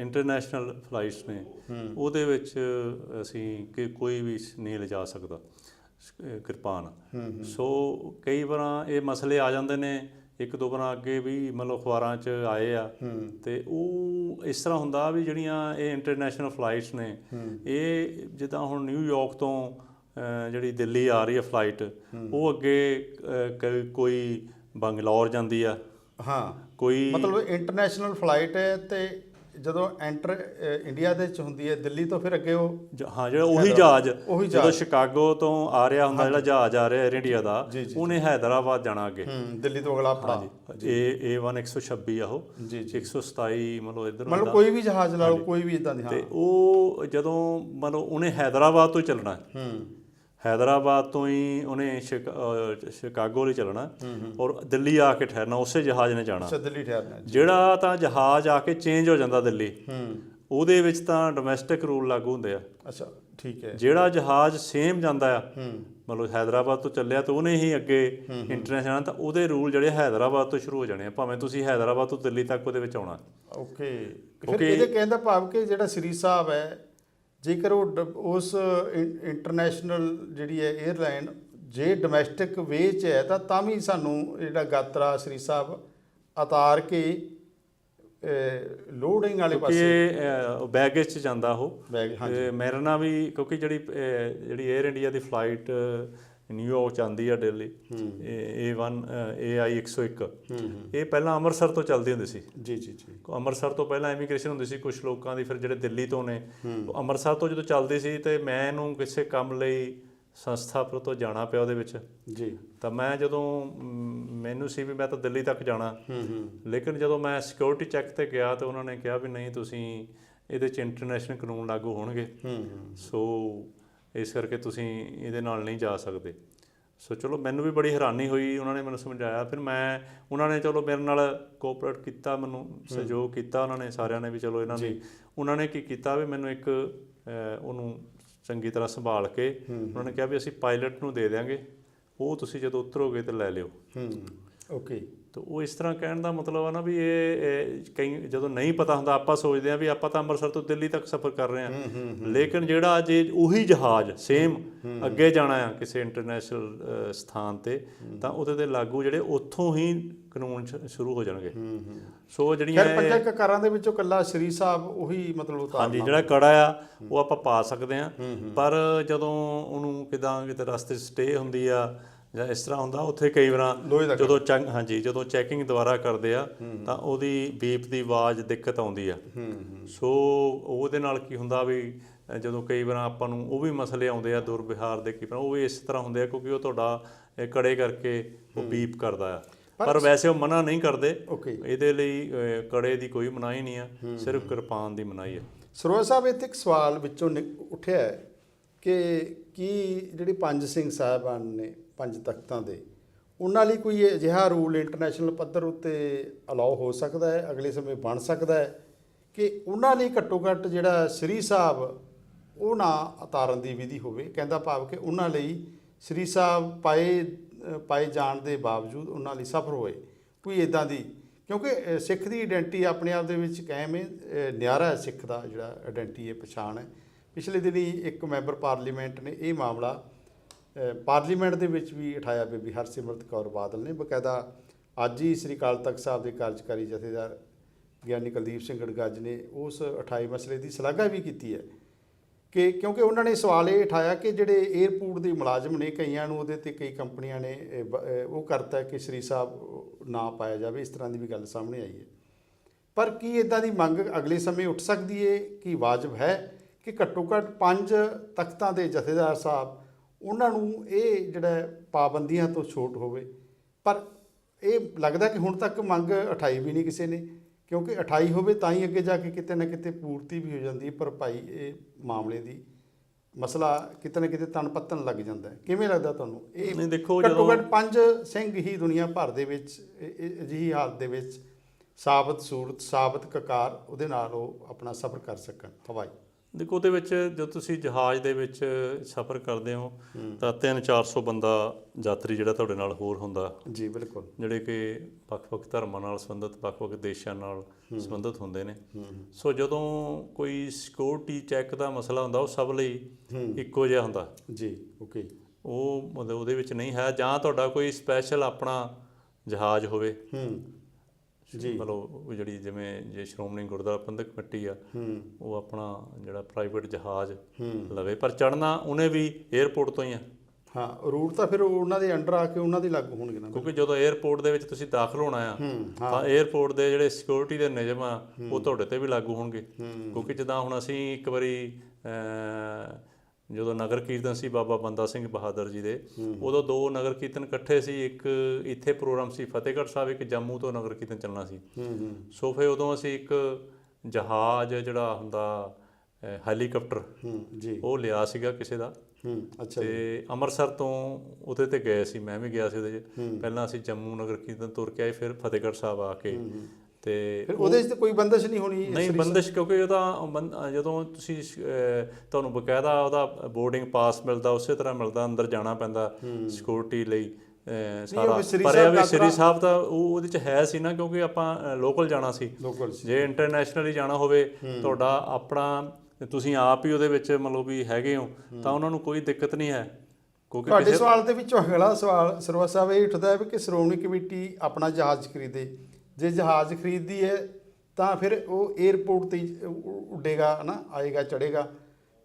ਇੰਟਰਨੈਸ਼ਨਲ ਫਲਾਈਟਸ ਨੇ ਉਹਦੇ ਵਿੱਚ ਅਸੀਂ ਕਿ ਕੋਈ ਵੀ ਨਹੀਂ ਲਿਜਾ ਸਕਦਾ ਕਿਰਪਾਨ। ਸੋ ਕਈ ਵਾਰਾਂ ਇਹ ਮਸਲੇ ਆ ਜਾਂਦੇ ਨੇ ਇੱਕ ਦੋ ਵਾਰਾਂ ਅੱਗੇ ਵੀ ਮਤਲਬ ਅਖਬਾਰਾਂ 'ਚ ਆਏ ਆ। ਤੇ ਉਹ ਇਸ ਤਰ੍ਹਾਂ ਹੁੰਦਾ ਵੀ ਜਿਹੜੀਆਂ ਇਹ ਇੰਟਰਨੈਸ਼ਨਲ ਫਲਾਈਟਸ ਨੇ ਇਹ ਜਿੱਦਾਂ ਹੁਣ ਨਿਊਯਾਰਕ ਤੋਂ ਜਿਹੜੀ ਦਿੱਲੀ ਆ ਰਹੀ ਹੈ। ਫਲਾਈਟ ਉਹ ਅੱਗੇ ਕੋਈ ਬੰਗਲੌਰ ਜਾਂਦੀ ਆ। ਹਾਂ। ਕੋਈ ਮਤਲਬ ਇੰਟਰਨੈਸ਼ਨਲ ਫਲਾਈਟ ਹੈ ਤੇ ਜਦੋਂ ਐਂਟਰ ਇੰਡੀਆ ਦੇ ਚ ਹੁੰਦੀ ਹੈ ਦਿੱਲੀ ਤੋਂ ਫਿਰ ਅੱਗੇ ਉਹ ਹਾਂ ਜਿਹੜਾ ਉਹੀ ਜਹਾਜ਼ ਜਦੋਂ ਸ਼ਿਕਾਗੋ ਤੋਂ ਆ ਰਿਹਾ ਹੁੰਦਾ ਜਿਹੜਾ ਜਹਾਜ਼ ਆ ਰਿਹਾ ਇੰਡੀਆ ਦਾ ਉਹਨੇ ਹੈਦਰਾਬਾਦ ਜਾਣਾ ਅੱਗੇ। ਹੂੰ ਦਿੱਲੀ ਤੋਂ ਅਗਲਾ ਪੜਾ ਇਹ A1 126 ਆ ਉਹ। ਜੀ 127 ਮਤਲਬ ਇਧਰ ਮਤਲਬ ਕੋਈ ਵੀ ਜਹਾਜ਼ ਲਾ ਲਓ ਕੋਈ ਵੀ ਇਦਾਂ ਦੀ ਹਾਂ। ਤੇ ਉਹ ਜਦੋਂ ਮਤਲਬ ਉਹਨੇ ਹੈਦਰਾਬਾਦ ਤੋਂ ਚੱਲਣਾ। ਹੈ। ਹੂੰ ਹੈਦਰਾਬਾਦ ਤੋਂ ਹੀ ਉਹਨੇ ਸ਼ਿਕਾਗੋ ਲਈ ਚੱਲਣਾ ਔਰ ਦਿੱਲੀ ਆ ਕੇ ਠਹਿਰਨਾ ਉਸੇ ਜਹਾਜ਼ ਨੇ ਜਾਣਾ। ਅੱਛਾ ਦਿੱਲੀ ਠਹਿਰਨਾ। ਜਿਹੜਾ ਤਾਂ ਜਹਾਜ਼ ਆ ਕੇ ਚੇਂਜ ਹੋ ਜਾਂਦਾ ਦਿੱਲੀ ਹੂੰ। ਉਹਦੇ ਵਿੱਚ ਤਾਂ ਡੋਮੈਸਟਿਕ ਰੂਲ ਲਾਗੂ ਹੁੰਦੇ ਆ। ਅੱਛਾ ਠੀਕ ਹੈ। ਜਿਹੜਾ ਜਹਾਜ਼ ਸੇਮ ਜਾਂਦਾ ਆ ਹੂੰ। ਮਤਲਬ ਹੈਦਰਾਬਾਦ ਤੋਂ ਚੱਲਿਆ ਤਾਂ ਉਹਨੇ ਹੀ ਅੱਗੇ ਇੰਟਰਨੈਸ਼ਨਲ ਤਾਂ ਉਹਦੇ ਰੂਲ ਜਿਹੜੇ ਹੈਦਰਾਬਾਦ ਤੋਂ ਸ਼ੁਰੂ ਹੋ ਜਾਣੇ ਆ ਭਾਵੇਂ ਤੁਸੀਂ ਹੈਦਰਾਬਾਦ ਤੋਂ ਦਿੱਲੀ ਤੱਕ ਉਹਦੇ ਵਿੱਚ ਆਉਣਾ। ਓਕੇ। ਫਿਰ ਇਹਦੇ ਕਹਿਣ ਦਾ ਭਾਵ ਕਿ ਜਿਹੜਾ ਸ੍ਰੀ ਸਾਹਿਬ ਹੈ ਜੇਕਰ ਉਹ ਉਸ ਇੰਟਰਨੈਸ਼ਨਲ ਜਿਹੜੀ ਹੈ 에ਅਰਲਾਈਨ ਜੇ ਡੋਮੈਸਟਿਕ ਵੇਚ ਹੈ ਤਾਂ ਤਾਂ ਵੀ ਸਾਨੂੰ ਜਿਹੜਾ ਗਾਤਰਾ ਸ੍ਰੀ ਸਾਹਿਬ ਉਤਾਰ ਕੇ ਲੋਡਿੰਗ ਵਾਲੇ ਕਿ ਪਾਸੇ ਇਹ ਬੈਗੇਜ 'ਚ ਜਾਂਦਾ ਉਹ। ਮੇਰੇ ਨਾਲ ਵੀ ਕਿਉਂਕਿ ਜਿਹੜੀ ਜਿਹੜੀ 에ਅਰ ਇੰਡੀਆ ਦੀ ਫਲਾਈਟ ਨਿਊਯਾਰਕ ਜਾਂਦੀ ਆ ਦਿੱਲੀ। ਇਹ A1 AI 101 ਹੂੰ ਹੂੰ। ਇਹ ਪਹਿਲਾਂ ਅੰਮ੍ਰਿਤਸਰ ਤੋਂ ਚੱਲਦੀ ਹੁੰਦੀ ਸੀ। ਜੀ ਜੀ ਜੀ। ਅੰਮ੍ਰਿਤਸਰ ਤੋਂ ਪਹਿਲਾਂ ਇਮੀਗ੍ਰੇਸ਼ਨ ਹੁੰਦੀ ਸੀ ਕੁਝ ਲੋਕਾਂ ਦੀ ਫਿਰ ਜਿਹੜੇ ਦਿੱਲੀ ਤੋਂ ਨੇ। ਅੰਮ੍ਰਿਤਸਰ ਤੋਂ ਜਦੋਂ ਚੱਲਦੀ ਸੀ ਤੇ ਮੈਂ ਇਹਨੂੰ ਕਿਸੇ ਕੰਮ ਲਈ ਸੰਸਥਾਪੁਰ ਤੋਂ ਜਾਣਾ ਪਿਆ ਉਹਦੇ ਵਿੱਚ। ਜੀ। ਤਾਂ ਮੈਂ ਜਦੋਂ ਮੈਨੂੰ ਸੀ ਵੀ ਮੈਂ ਤਾਂ ਦਿੱਲੀ ਤੱਕ ਜਾਣਾ। ਲੇਕਿਨ ਜਦੋਂ ਮੈਂ ਸਿਕਿਉਰਿਟੀ ਚੈੱਕ ਤੇ ਗਿਆ ਤਾਂ ਉਹਨਾਂ ਨੇ ਕਿਹਾ ਵੀ ਨਹੀਂ ਤੁਸੀਂ ਇਹਦੇ ਚ ਇੰਟਰਨੈਸ਼ਨਲ ਕਾਨੂੰਨ ਲਾਗੂ ਹੋਣਗੇ। ਸੋ ਇਸ ਕਰਕੇ ਤੁਸੀਂ ਇਹਦੇ ਨਾਲ ਨਹੀਂ ਜਾ ਸਕਦੇ। ਸੋ ਚਲੋ ਮੈਨੂੰ ਵੀ ਬੜੀ ਹੈਰਾਨੀ ਹੋਈ ਉਹਨਾਂ ਨੇ ਮੈਨੂੰ ਸਮਝਾਇਆ। ਫਿਰ ਮੈਂ ਉਹਨਾਂ ਨੇ ਚਲੋ ਮੇਰੇ ਨਾਲ ਕੋਆਪਰੇਟ ਕੀਤਾ ਮੈਨੂੰ ਸਹਿਯੋਗ ਕੀਤਾ ਉਹਨਾਂ ਨੇ ਸਾਰਿਆਂ ਨੇ ਵੀ ਚਲੋ ਇਹਨਾਂ ਦੀ। ਉਹਨਾਂ ਨੇ ਕੀ ਕੀਤਾ ਵੀ ਮੈਨੂੰ ਇੱਕ ਉਹਨੂੰ ਚੰਗੀ ਤਰ੍ਹਾਂ ਸੰਭਾਲ ਕੇ ਉਹਨਾਂ ਨੇ ਕਿਹਾ ਵੀ ਅਸੀਂ ਪਾਇਲਟ ਨੂੰ ਦੇ ਦਿਆਂਗੇ ਉਹ ਤੁਸੀਂ ਜਦੋਂ ਉਤਰੋਗੇ ਤੇ ਲੈ ਲਿਓ। ਹੂੰ। ਓਕੇ। ਤਾਂ ਉਹ ਇਸ ਤਰ੍ਹਾਂ ਕਹਿਣ ਦਾ ਮਤਲਬ ਆ ਨਾ ਵੀ ਇਹ ਕਈ ਜਦੋਂ ਨਹੀਂ ਪਤਾ ਹੁੰਦਾ ਆਪਾਂ ਸੋਚਦੇ ਆ ਵੀ ਆਪਾਂ ਤਾਂ ਅੰਮ੍ਰਿਤਸਰ ਤੋਂ ਦਿੱਲੀ ਤੱਕ ਸਫ਼ਰ ਕਰ ਰਹੇ ਆ ਲੇਕਿਨ ਜਿਹੜਾ ਜੇ ਉਹੀ ਜਹਾਜ਼ ਸੇਮ ਅੱਗੇ ਜਾਣਾ ਆ ਕਿਸੇ ਇੰਟਰਨੈਸ਼ਨਲ ਸਥਾਨ ਤੇ ਤਾਂ ਉਹਦੇ ਤੇ ਲਾਗੂ ਜਿਹੜੇ ਉੱਥੋਂ ਹੀ ਕਾਨੂੰਨ ਸ਼ੁਰੂ ਹੋ ਜਾਣਗੇ। ਸੋ ਜਿਹੜੀਆਂ ਇਹ- ਪੰਜਾਂ ਕਕਾਰਾਂ ਦੇ ਵਿੱਚੋਂ ਕੱਲਾ ਸ੍ਰੀ ਸਾਹਿਬ ਉਹੀ ਮਤਲਬ ਉਤਾਰ ਹਾਂਜੀ ਜਿਹੜਾ ਕੜਾ ਆ ਉਹ ਆਪਾਂ ਪਾ ਸਕਦੇ ਆ ਪਰ ਜਦੋਂ ਉਹਨੂੰ ਕਿਦਾਂ ਕਿਤੇ ਰਸਤੇ ਸਟੇ ਹੁੰਦੀ ਆ ਜਾਂ ਇਸ ਤਰ੍ਹਾਂ ਹੁੰਦਾ ਉੱਥੇ ਕਈ ਵਾਰਾਂ ਜਦੋਂ ਹਾਂਜੀ ਜਦੋਂ ਚੈਕਿੰਗ ਦੁਬਾਰਾ ਕਰਦੇ ਆ ਤਾਂ ਉਹਦੀ ਬੀਪ ਦੀ ਆਵਾਜ਼ ਦਿੱਕਤ ਆਉਂਦੀ ਆ। ਸੋ ਉਹਦੇ ਨਾਲ ਕੀ ਹੁੰਦਾ ਵੀ ਜਦੋਂ ਕਈ ਵਾਰ ਆਪਾਂ ਨੂੰ ਉਹ ਵੀ ਮਸਲੇ ਆਉਂਦੇ ਆ ਦੁਰਵਿਹਾਰ ਦੇ ਕੀ ਉਹ ਵੀ ਇਸ ਤਰ੍ਹਾਂ ਹੁੰਦੇ ਆ ਕਿਉਂਕਿ ਉਹ ਤੁਹਾਡਾ ਕੜੇ ਕਰਕੇ ਉਹ ਬੀਪ ਕਰਦਾ ਆ। ਪਰ ਵੈਸੇ ਉਹ ਮਨਾ ਨਹੀਂ ਕਰਦੇ। ਇਹਦੇ ਲਈ ਕੜੇ ਦੀ ਕੋਈ ਮਨਾਹੀ ਨਹੀਂ ਆ ਸਿਰਫ ਕਿਰਪਾਨ ਦੀ ਮਨਾਹੀ ਆ। ਸਰੋਜ ਸਾਹਿਬ ਇੱਥੇ ਇੱਕ ਸਵਾਲ ਵਿੱਚੋਂ ਉੱਠਿਆ ਹੈ। ਕਿ ਕੀ ਜਿਹੜੇ ਪੰਜ ਸਿੰਘ ਸਾਹਿਬਾਨ ਨੇ, ਪੰਜ ਤਖਤਾਂ ਦੇ, ਉਹਨਾਂ ਲਈ ਕੋਈ ਅਜਿਹਾ ਰੂਲ ਇੰਟਰਨੈਸ਼ਨਲ ਪੱਧਰ ਉੱਤੇ ਅਲਾਉ ਹੋ ਸਕਦਾ ਹੈ, ਅਗਲੇ ਸਮੇਂ ਬਣ ਸਕਦਾ ਹੈ, ਕਿ ਉਹਨਾਂ ਲਈ ਘੱਟੋ ਘੱਟ ਜਿਹੜਾ ਸ੍ਰੀ ਸਾਹਿਬ, ਉਹ ਨਾ ਉਤਾਰਨ ਦੀ ਵਿਧੀ ਹੋਵੇ, ਕਹਿੰਦਾ ਭਾਵ ਕਿ ਉਹਨਾਂ ਲਈ ਸ੍ਰੀ ਸਾਹਿਬ ਪਾਏ ਪਾਏ ਜਾਣ ਦੇ ਬਾਵਜੂਦ ਉਹਨਾਂ ਲਈ ਸਫਰ ਹੋਏ, ਕੋਈ ਇਦਾਂ ਦੀ, ਕਿਉਂਕਿ ਸਿੱਖ ਦੀ ਆਇਡੈਂਟੀ ਆਪਣੇ ਆਪ ਦੇ ਵਿੱਚ ਕਾਇਮ ਹੈ ਨਿਆਰਾ ਸਿੱਖ ਦਾ ਜਿਹੜਾ ਆਇਡੈਂਟੀ ਹੈ, ਪਛਾਣ ਹੈ। ਪਿਛਲੇ ਦਿਨੀ ਇੱਕ ਮੈਂਬਰ ਪਾਰਲੀਮੈਂਟ ਨੇ ਇਹ ਮਾਮਲਾ ਪਾਰਲੀਮੈਂਟ ਦੇ ਵਿੱਚ ਵੀ ਉਠਾਇਆ ਬੀਬੀ ਹਰਸਿਮਰਤ ਕੌਰ ਬਾਦਲ ਨੇ। ਬਕਾਇਦਾ ਅੱਜ ਹੀ ਸ੍ਰੀ ਅਕਾਲ ਤਖਤ ਸਾਹਿਬ ਦੇ ਕਾਰਜਕਾਰੀ ਜਥੇਦਾਰ ਗਿਆਨੀ ਕੁਲਦੀਪ ਸਿੰਘ ਗੜਗੱਜ ਨੇ ਉਸ ਉਠਾਏ ਮਸਲੇ ਦੀ ਸ਼ਲਾਘਾ ਵੀ ਕੀਤੀ ਹੈ ਕਿ ਕਿਉਂਕਿ ਉਹਨਾਂ ਨੇ ਸਵਾਲ ਇਹ ਉਠਾਇਆ ਕਿ ਜਿਹੜੇ 에ਅਰਪੋਰਟ ਦੇ ਮੁਲਾਜ਼ਮ ਨੇ ਕਈਆਂ ਨੂੰ ਉਹਦੇ ਤੇ ਕਈ ਕੰਪਨੀਆਂ ਨੇ ਉਹ ਕਰਤਾ ਕਿ ਸ੍ਰੀ ਸਾਹਿਬ ਨਾ ਪਾਇਆ ਜਾਵੇ, ਇਸ ਤਰ੍ਹਾਂ ਦੀ ਵੀ ਗੱਲ ਸਾਹਮਣੇ ਆਈ ਹੈ। ਪਰ ਕੀ ਇਦਾਂ ਦੀ ਮੰਗ ਅਗਲੇ ਸਮੇਂ ਉੱਠ ਸਕਦੀ ਹੈ? ਕਿ ਵਾਜਬ ਹੈ? ਕਿ ਘੱਟੋ ਘੱਟ ਪੰਜ ਤਖਤਾਂ ਦੇ ਜਥੇਦਾਰ ਸਾਹਿਬ ਉਹਨਾਂ ਨੂੰ ਇਹ ਜਿਹੜਾ ਪਾਬੰਦੀਆਂ ਤੋਂ ਛੋਟ ਹੋਵੇ। ਪਰ ਇਹ ਲੱਗਦਾ ਕਿ ਹੁਣ ਤੱਕ ਮੰਗ ਉਠਾਈ ਵੀ ਨਹੀਂ ਕਿਸੇ ਨੇ ਕਿਉਂਕਿ ਉਠਾਈ ਹੋਵੇ ਤਾਂ ਹੀ ਅੱਗੇ ਜਾ ਕੇ ਕਿਤੇ ਨਾ ਕਿਤੇ ਪੂਰਤੀ ਵੀ ਹੋ ਜਾਂਦੀ ਹੈ ਪਰ ਭਾਈ ਇਹ ਮਾਮਲੇ ਦੀ ਮਸਲਾ ਕਿਤੇ ਨਾ ਕਿਤੇ ਤਣ ਪੱਤਣ ਲੱਗ ਜਾਂਦਾ ਹੈ। ਕਿਵੇਂ ਲੱਗਦਾ ਤੁਹਾਨੂੰ? ਇਹ ਨਹੀਂ ਦੇਖੋ ਜਦੋਂ ਘੱਟ ਪੰਜ ਸਿੰਘ ਹੀ ਦੁਨੀਆ ਭਰ ਦੇ ਵਿੱਚ ਅਜਿਹੀ ਹਾਲਤ ਦੇ ਵਿੱਚ ਸਾਬਤ ਸੂਰਤ ਸਾਬਤ ਕਕਾਰ ਉਹਦੇ ਨਾਲ ਉਹ ਆਪਣਾ ਸਫ਼ਰ ਕਰ ਸਕਣ। ਹਵਾਈ। ਦੇਖੋ ਉਹਦੇ ਵਿੱਚ ਜਦੋਂ ਤੁਸੀਂ ਜਹਾਜ਼ ਦੇ ਵਿੱਚ ਸਫ਼ਰ ਕਰਦੇ ਹੋ ਤਾਂ 3-400 ਬੰਦਾ ਯਾਤਰੀ ਜਿਹੜਾ ਤੁਹਾਡੇ ਨਾਲ ਹੋਰ ਹੁੰਦਾ। ਜੀ ਬਿਲਕੁਲ। ਜਿਹੜੇ ਕਿ ਵੱਖ-ਵੱਖ ਧਰਮਾਂ ਨਾਲ ਸੰਬੰਧਿਤ ਵੱਖ-ਵੱਖ ਦੇਸ਼ਾਂ ਨਾਲ ਸੰਬੰਧਿਤ ਹੁੰਦੇ ਨੇ। ਸੋ ਜਦੋਂ ਕੋਈ ਸਿਕਿਉਰਿਟੀ ਚੈੱਕ ਦਾ ਮਸਲਾ ਹੁੰਦਾ ਉਹ ਸਭ ਲਈ ਇੱਕੋ ਜਿਹਾ ਹੁੰਦਾ। ਜੀ ਓਕੇ। ਉਹ ਮਤਲਬ ਉਹਦੇ ਵਿੱਚ ਨਹੀਂ ਹੈ ਜਾਂ ਤੁਹਾਡਾ ਕੋਈ ਸਪੈਸ਼ਲ ਆਪਣਾ ਜਹਾਜ਼ ਹੋਵੇ। ਮਤਲਬ ਜਿਹੜੀ ਜਿਵੇਂ ਜੇ ਸ਼੍ਰੋਮਣੀ ਗੁਰਦੁਆਰਾ ਪ੍ਰਬੰਧਕ ਕਮੇਟੀ ਆ ਉਹ ਆਪਣਾ ਜਿਹੜਾ ਪ੍ਰਾਈਵੇਟ ਜਹਾਜ਼ ਲਵੇ ਪਰ ਚੜਨਾ ਉਹਨੇ ਵੀ 에어ਪੋਰਟ ਤੋਂ ਹੀ ਆ। ਹਾਂ ਰੂਟ ਤਾਂ ਫਿਰ ਉਹਨਾਂ ਦੇ ਅੰਡਰ ਆ ਕੇ ਉਹਨਾਂ ਦੇ ਲਾਗੂ ਹੋਣਗੇ ਨਾ। ਕਿਉਂਕਿ ਜਦੋਂ 에어ਪੋਰਟ ਦੇ ਵਿੱਚ ਤੁਸੀਂ ਦਾਖਲ ਹੋਣਾ ਆ ਤਾਂ 에어ਪੋਰਟ ਦੇ ਜਿਹੜੇ ਸਿਕਿਉਰਿਟੀ ਦੇ ਨਿਯਮ ਆ ਉਹ ਤੁਹਾਡੇ ਤੇ ਵੀ ਲਾਗੂ ਹੋਣਗੇ। ਕਿਉਂਕਿ ਜਦਾਂ ਹੁਣ ਅਸੀਂ ਇੱਕ ਵਾਰੀ ਜਦੋਂ ਨਗਰ ਕੀਰਤਨ ਸੀ ਬਾਬਾ ਬੰਦਾ ਸਿੰਘ ਬਹਾਦਰ ਜੀ ਦੇ ਉਦੋਂ ਦੋ ਨਗਰ ਕੀਰਤਨ ਇਕੱਠੇ ਸੀ ਇੱਕ ਇੱਥੇ ਪ੍ਰੋਗਰਾਮ ਸੀ ਫਤਿਹਗੜ੍ਹ ਸਾਹਿਬ ਇੱਕ ਜੰਮੂ ਤੋਂ ਨਗਰ ਕੀਰਤਨ ਚੱਲਣਾ ਸੀ। ਸੋ ਫਿਰ ਉਦੋਂ ਅਸੀਂ ਇੱਕ ਜਹਾਜ਼ ਜਿਹੜਾ ਹੁੰਦਾ ਹੈਲੀਕਾਪਟਰ ਜੀ। ਉਹ ਲਿਆ ਸੀਗਾ ਕਿਸੇ ਦਾ। ਹੂੰ ਅੱਛਾ ਤੇ ਅੰਮ੍ਰਿਤਸਰ ਤੋਂ ਉਹਦੇ ਤੇ ਗਏ ਸੀ ਮੈਂ ਵੀ ਗਿਆ ਸੀ ਉਹਦੇ 'ਚ। ਪਹਿਲਾਂ ਅਸੀਂ ਜੰਮੂ ਨਗਰ ਕੀਰਤਨ ਤੁਰ ਕੇ ਆਏ ਫਿਰ ਫਤਿਹਗੜ੍ਹ ਸਾਹਿਬ ਆ ਕੇ। ਤੇ ਫਿਰ ਉਹਦੇ 'ਚ ਤਾਂ ਕੋਈ ਬੰਦਸ਼ ਨਹੀਂ ਹੋਣੀ ਨਹੀਂ ਬੰਦਸ਼ ਕਿਉਂਕਿ ਉਹਦਾ ਬੰਦ- ਜਦੋਂ ਤੁਸੀਂ ਅਹ, ਤੁਹਾਨੂੰ ਬਕਾਇਦਾ ਉਹਦਾ ਬੋਰਡਿੰਗ ਪਾਸ ਮਿਲਦਾ ਉਸੇ ਤਰ੍ਹਾਂ ਮਿਲਦਾ ਅੰਦਰ ਜਾਣਾ ਪੈਂਦਾ ਸਿਕਿਉਰਿਟੀ ਲਈ ਅਹ, ਸਾਰਾ। ਪਰ ਇਹ ਸਾਹਿਬ ਵੀ ਸ੍ਰੀ ਸਾਹਿਬ ਤਾਂ ਉਹ ਉਹਦੇ ਚ ਹੈ ਸੀ ਨਾ ਕਿਉਂਕਿ ਆਪਾਂ ਲੋਕਲ ਜਾਣਾ ਸੀ। ਲੋਕਲ ਜੇ ਇੰਟਰਨੈਸ਼ਨਲੀ ਜਾਣਾ ਹੋਵੇ ਤੁਹਾਡਾ ਆਪਣਾ ਤੁਸੀਂ ਆਪ ਹੀ ਉਹਦੇ ਵਿੱਚ ਮਤਲਬ ਵੀ ਹੈਗੇ ਹੋ ਤਾਂ ਉਹਨਾਂ ਨੂੰ ਕੋਈ ਦਿੱਕਤ ਨਹੀਂ ਹੈ। ਕਿਉਂਕਿ ਤੁਹਾਡੇ ਸਵਾਲ ਦੇ ਵਿੱਚੋਂ ਅਗਲਾ ਸਵਾਲ ਸਰਵਾ ਸਾਹਿਬ ਇਹ ਉੱਠਦਾ ਹੈ ਵੀ ਕਿ ਸ਼੍ਰੋਮਣੀ ਕਮੇਟੀ ਆਪਣਾ ਜਹਾਜ਼ ਖਰੀਦੇ ਜੇ ਜਹਾਜ਼ ਖਰੀਦਦੀ ਹੈ ਤਾਂ ਫਿਰ ਉਹ 에어ਪੋਰਟ ਤੇ ਉੱਡੇਗਾ ਨਾ ਆਏਗਾ ਚੜੇਗਾ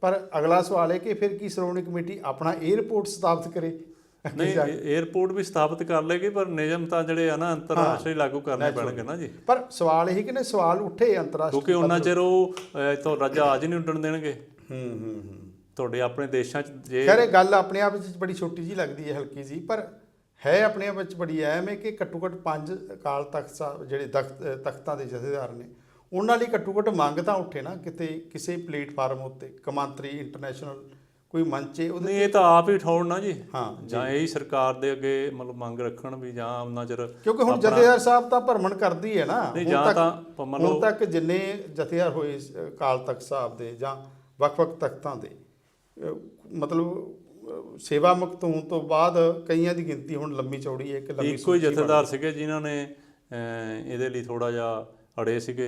ਪਰ ਅਗਲਾ ਸਵਾਲ ਹੈ ਕਿ ਫਿਰ ਕੀ ਸ਼੍ਰੋਮਣੀ ਕਮੇਟੀ ਆਪਣਾ 에어ਪੋਰਟ ਸਥਾਪਿਤ ਕਰੇ? ਨਹੀਂ 에어ਪੋਰਟ ਵੀ ਸਥਾਪਿਤ ਕਰ ਲੇਗੀ ਪਰ ਨਿਯਮ ਤਾਂ ਜਿਹੜੇ ਆ ਨਾ ਅੰਤਰਰਾਸ਼ਟਰੀ ਲਾਗੂ ਕਰਨੇ ਪੈਣਗੇ ਨਾ ਜੀ। ਪਰ ਸਵਾਲ ਇਹ ਕਿ ਨੇ ਸਵਾਲ ਉੱਠੇ ਅੰਤਰਰਾਸ਼ਟਰੀ ਕਿਉਂਕਿ ਉਹਨਾਂ ਚਿਰ ਉਹ ਇਥੋਂ ਰਾਜਾਜ ਨਹੀਂ ਉੱਡਣ ਦੇਣਗੇ। ਹੂੰ ਹੂੰ ਤੁਹਾਡੇ ਆਪਣੇ ਦੇਸ਼ਾਂ 'ਚ ਜੇ ਖੈਰ ਗੱਲ ਆਪਣੇ ਆਪ ਵਿੱਚ ਬੜੀ ਛੋਟੀ ਜੀ ਲੱਗਦੀ ਹੈ ਹਲਕੀ ਜੀ ਪਰ ਹੈ ਆਪਣੇ ਆਪ ਵਿੱਚ ਬੜੀ ਅਹਿਮ ਹੈ ਕਿ ਘੱਟੋ ਘੱਟ ਪੰਜ ਅਕਾਲ ਤਖਤ ਸਾਹਿਬ ਜਿਹੜੇ ਤਖਤ ਦੇ ਜਥੇਦਾਰ ਨੇ ਉਹਨਾਂ ਲਈ ਘੱਟੋ ਘੱਟ ਮੰਗ ਤਾਂ ਉੱਠੇ ਨਾ ਕਿਤੇ ਕਿਸੇ ਪਲੇਟਫਾਰਮ ਉੱਤੇ ਕਮਾਂਤਰੀ ਇੰਟਰਨੈਸ਼ਨਲ ਕੋਈ ਮੰਚ ਹੈ ਉਹਦੇ ਨਹੀਂ ਇਹ ਤਾਂ ਆਪ ਹੀ ਠਾਉਣ ਨਾ ਜੀ। ਹਾਂ ਜਾਂ। ਇਹੀ ਸਰਕਾਰ ਦੇ ਅੱਗੇ ਮਤਲਬ ਮੰਗ ਰੱਖਣ ਵੀ ਜਾਂ ਉਹਨਾਂ ਚਿਰ ਕਿਉਂਕਿ ਹੁਣ ਜਥੇਦਾਰ ਸਾਹਿਬ ਤਾਂ ਭਰਮਣ ਕਰਦੀ ਹੈ ਨਾ। ਨਹੀਂ ਹੁਣ ਜਾਂ ਤੱਕ- ਤਾਂ ਮੰਨ ਹੁਣ ਲਓ ਤੱਕ ਜਿੰਨੇ ਜਥੇਦਾਰ ਹੋਏ ਅਕਾਲ ਤਖਤ ਸਾਹਿਬ ਦੇ ਜਾਂ ਵੱਖ-ਵੱਖ ਤਖਤਾਂ ਦੇ ਮਤਲਬ ਸੇਵਾ ਮੁਕਤ ਹੋਣ ਤੋਂ ਬਾਅਦ ਕਈਆਂ ਦੀ ਗਿਣਤੀ ਹੁਣ ਲੰਮੀ ਚੌੜੀ ਹੈ ਕਿ ਲੰਮੀ ਇੱਕੋ ਹੀ ਜਥੇਦਾਰ ਸੀਗੇ ਜਿਨ੍ਹਾਂ ਨੇ ਇਹਦੇ ਲਈ ਥੋੜਾ ਜਿਹਾ ਅੜੇ ਸੀਗੇ।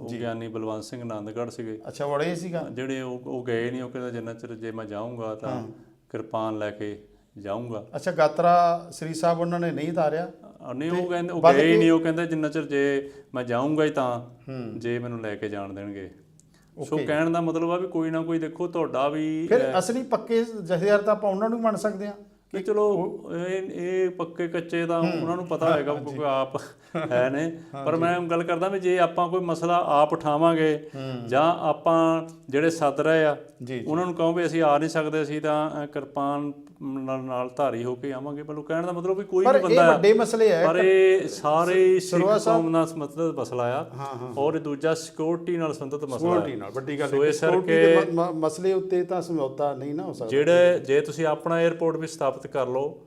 ਉਹ ਗਿਆਨੀ ਬਲਵੰਤ ਸਿੰਘ ਆਨੰਦਗੜ੍ਹ ਸੀਗੇ। ਅੱਛਾ ਵੜੇ ਸੀਗਾ? ਜਿਹੜੇ ਉਹ ਉਹ ਗਏ ਨਹੀਂ ਉਹ ਕਹਿੰਦਾ ਜਿੰਨਾ ਚਿਰ ਜੇ ਮੈਂ ਜਾਊਂਗਾ ਤਾਂ ਕਿਰਪਾਨ ਲੈ ਕੇ ਜਾਊਂਗਾ। ਅੱਛਾ ਗਾਤਰਾ ਸ੍ਰੀ ਸਾਹਿਬ ਉਹਨਾਂ ਨੇ ਨਹੀਂ ਧਾਰਿਆ ਨਹੀਂ ਉਹ ਕਹਿੰਦੇ ਉਹ ਗਏ ਨਹੀਂ ਉਹ ਕਹਿੰਦੇ ਜਿੰਨਾ ਚਿਰ ਜੇ ਮੈਂ ਜਾਊਂਗਾ ਹੀ ਤਾਂ ਜੇ ਮੈਨੂੰ ਲੈ ਕੇ ਜਾਣ ਦੇਣਗੇ। ਸੋ ਕਹਿਣ ਦਾ ਮਤਲਬ ਆ ਵੀ ਕੋਈ ਨਾ ਕੋਈ ਦੇਖੋ ਤੁਹਾਡਾ ਵੀ ਫਿਰ ਅਸਲੀ ਪੱਕੇ ਜਥੇਦਾਰ ਤਾਂ ਆਪਾਂ ਉਹਨਾਂ ਨੂੰ ਮੰਨ ਸਕਦੇ ਹਾਂ ਕਿ ਚਲੋ ਇਹ ਇਹ ਪੱਕੇ ਕੱਚੇ ਦਾ ਉਹਨਾਂ ਨੂੰ ਪਤਾ ਹੋਏਗਾ ਕਿਉਂਕਿ ਆਪ ਹੈ ਨੇ। ਪਰ ਮੈਂ ਗੱਲ ਕਰਦਾ ਵੀ ਜੇ ਆਪਾਂ ਕੋਈ ਮਸਲਾ ਆਪ ਉਠਾਵਾਂਗੇ ਜਾਂ ਆਪਾਂ ਜਿਹੜੇ ਸੱਦ ਰਹੇ ਆ ਉਹਨਾਂ ਨੂੰ ਕਹੋ ਵੀ ਅਸੀਂ ਆ ਨਹੀਂ ਸਕਦੇ ਅਸੀਂ ਤਾਂ ਕਿਰਪਾਨ ਨਾਲ ਨਾਲ ਧਾਰੀ ਹੋ ਕੇ ਆਵਾਂਗੇ ਪਰ ਉਹ ਕਹਿਣ ਦਾ ਮਤਲਬ ਵੀ ਕੋਈ ਪਰ ਵੀ ਇਹ ਬੰਦਾ ਵੱਡੇ ਮਸਲੇ ਹੈ ਪਰ ਇਹ ਸਾਰੇ ਸਿੱਖ ਕੌਮ ਨਾਲ ਸੰਬੰਧਿਤ ਮਸਲਾ ਆ। ਔਰ ਇਹ ਦੂਜਾ ਸਿਕਿਉਰਿਟੀ ਨਾਲ ਸੰਬੰਧਿਤ ਮਸਲਾ ਸਿਕਿਉਰਿਟੀ ਨਾਲ ਵੱਡੀ ਗੱਲ ਹੈ ਸਿਕਿਉਰਿਟੀ ਦੇ ਮਸਲੇ ਉੱਤੇ ਤਾਂ ਸਮਝੌਤਾ ਨਹੀਂ ਨਾ ਹੋ ਸਕਦਾ। ਜਿਹੜੇ ਜੇ ਤੁਸੀਂ ਆਪਣਾ 에ਅਰਪੋਰਟ ਵੀ ਸਥਾਪਿਤ ਕਰ ਲਓ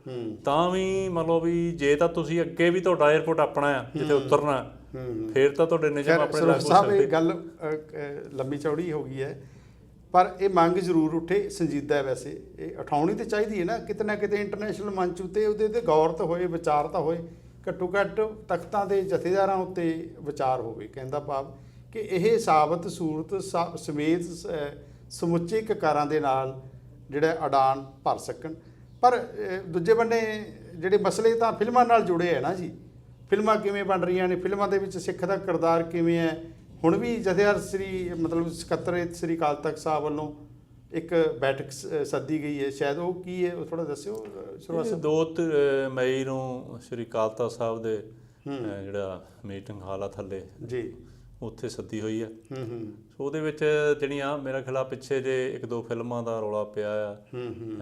ਤਾਂ ਵੀ ਮੰਨ ਲਓ ਵੀ ਜੇ ਤਾਂ ਤੁਸੀਂ ਅੱਗੇ ਵੀ ਤੁਹਾਡਾ 에ਅਰਪੋਰਟ ਆਪਣਾ ਆ ਜਿੱਥੇ ਉਤਰਨਾ ਫਿਰ ਤਾਂ ਤੁਹਾਡੇ ਨਿਯਮ ਆਪਣੇ ਲਾਗੂ ਸਕਦੇ ਇਹ ਗੱਲ ਲੰਬੀ ਚੌੜੀ ਹੋ ਗਈ ਹੈ। ਪਰ ਇਹ ਮੰਗ ਜ਼ਰੂਰ ਉੱਠੇ ਸੰਜੀਦਾ ਹੈ ਵੈਸੇ। ਇਹ ਉਠਾਉਣੀ ਤੇ ਚਾਹੀਦੀ ਹੈ ਨਾ ਕਿਤੇ ਨਾ ਕਿਤੇ ਇੰਟਰਨੈਸ਼ਨਲ ਮੰਚ ਉੱਤੇ ਉਹਦੇ ਤੇ ਗੌਰ ਤਾਂ ਹੋਏ, ਵਿਚਾਰ ਤਾਂ ਹੋਏ, ਘੱਟੋ ਘੱਟ ਤਖਤਾਂ ਦੇ ਜਥੇਦਾਰਾਂ ਉੱਤੇ ਵਿਚਾਰ ਹੋਵੇ, ਕਹਿੰਦਾ ਭਾਵ ਕਿ ਇਹ ਸਾਬਤ ਸੂਰਤ ਸਾ- ਸਮੇਤ ਸ- ਸਮੁੱਚੇ ਕਕਾਰਾਂ ਦੇ ਨਾਲ ਜਿਹੜਾ ਅਡਾਨ ਭਰ ਸਕਣ। ਪਰ ਦੂਜੇ ਬੰਨੇ ਜਿਹੜੇ ਮਸਲੇ ਤਾਂ ਫਿਲਮਾਂ ਨਾਲ ਜੁੜੇ ਹੈ ਨਾ ਜੀ। ਫਿਲਮਾਂ ਕਿਵੇਂ ਬਣ ਰਹੀਆਂ ਨੇ, ਫਿਲਮਾਂ ਦੇ ਵਿੱਚ ਸਿੱਖ ਦਾ ਕਿਰਦਾਰ ਕਿਵੇਂ ਹੈ ਹੁਣ ਵੀ ਜਥੇਦਾਰ ਸ੍ਰੀ ਮਤਲਬ ਸਕੱਤਰੇਤ ਸ੍ਰੀ ਅਕਾਲ ਤਖਤ ਸਾਹਿਬ ਵੱਲੋਂ ਇੱਕ ਬੈਠਕ ਸੱਦੀ ਗਈ ਹੈ। ਸ਼ਾਇਦ ਉਹ ਕੀ ਹੈ? ਉਹ ਥੋੜਾ ਦੱਸਿਓ ਤ- ਅਹ ਮਈ ਨੂੰ ਸ੍ਰੀ ਕਾਲਤਾ ਸਾਹਿਬ ਦੇ ਜਿਹੜਾ ਮੀਟਿੰਗ ਹਾਲ ਆ ਥੱਲੇ ਜੀ। ਉੱਥੇ ਸੱਦੀ ਹੋਈ ਆ ਹੂੰ ਹੂੰ। ਸੋ ਉਹਦੇ ਵਿੱਚ ਜਿਹੜੀਆਂ ਮੇਰਾ ਖਿਆਲ ਆ ਪਿੱਛੇ ਜੇ ਇੱਕ ਦੋ ਫਿਲਮਾਂ ਦਾ ਰੌਲਾ ਪਿਆ ਆ ਹੂੰ ਹੂੰ।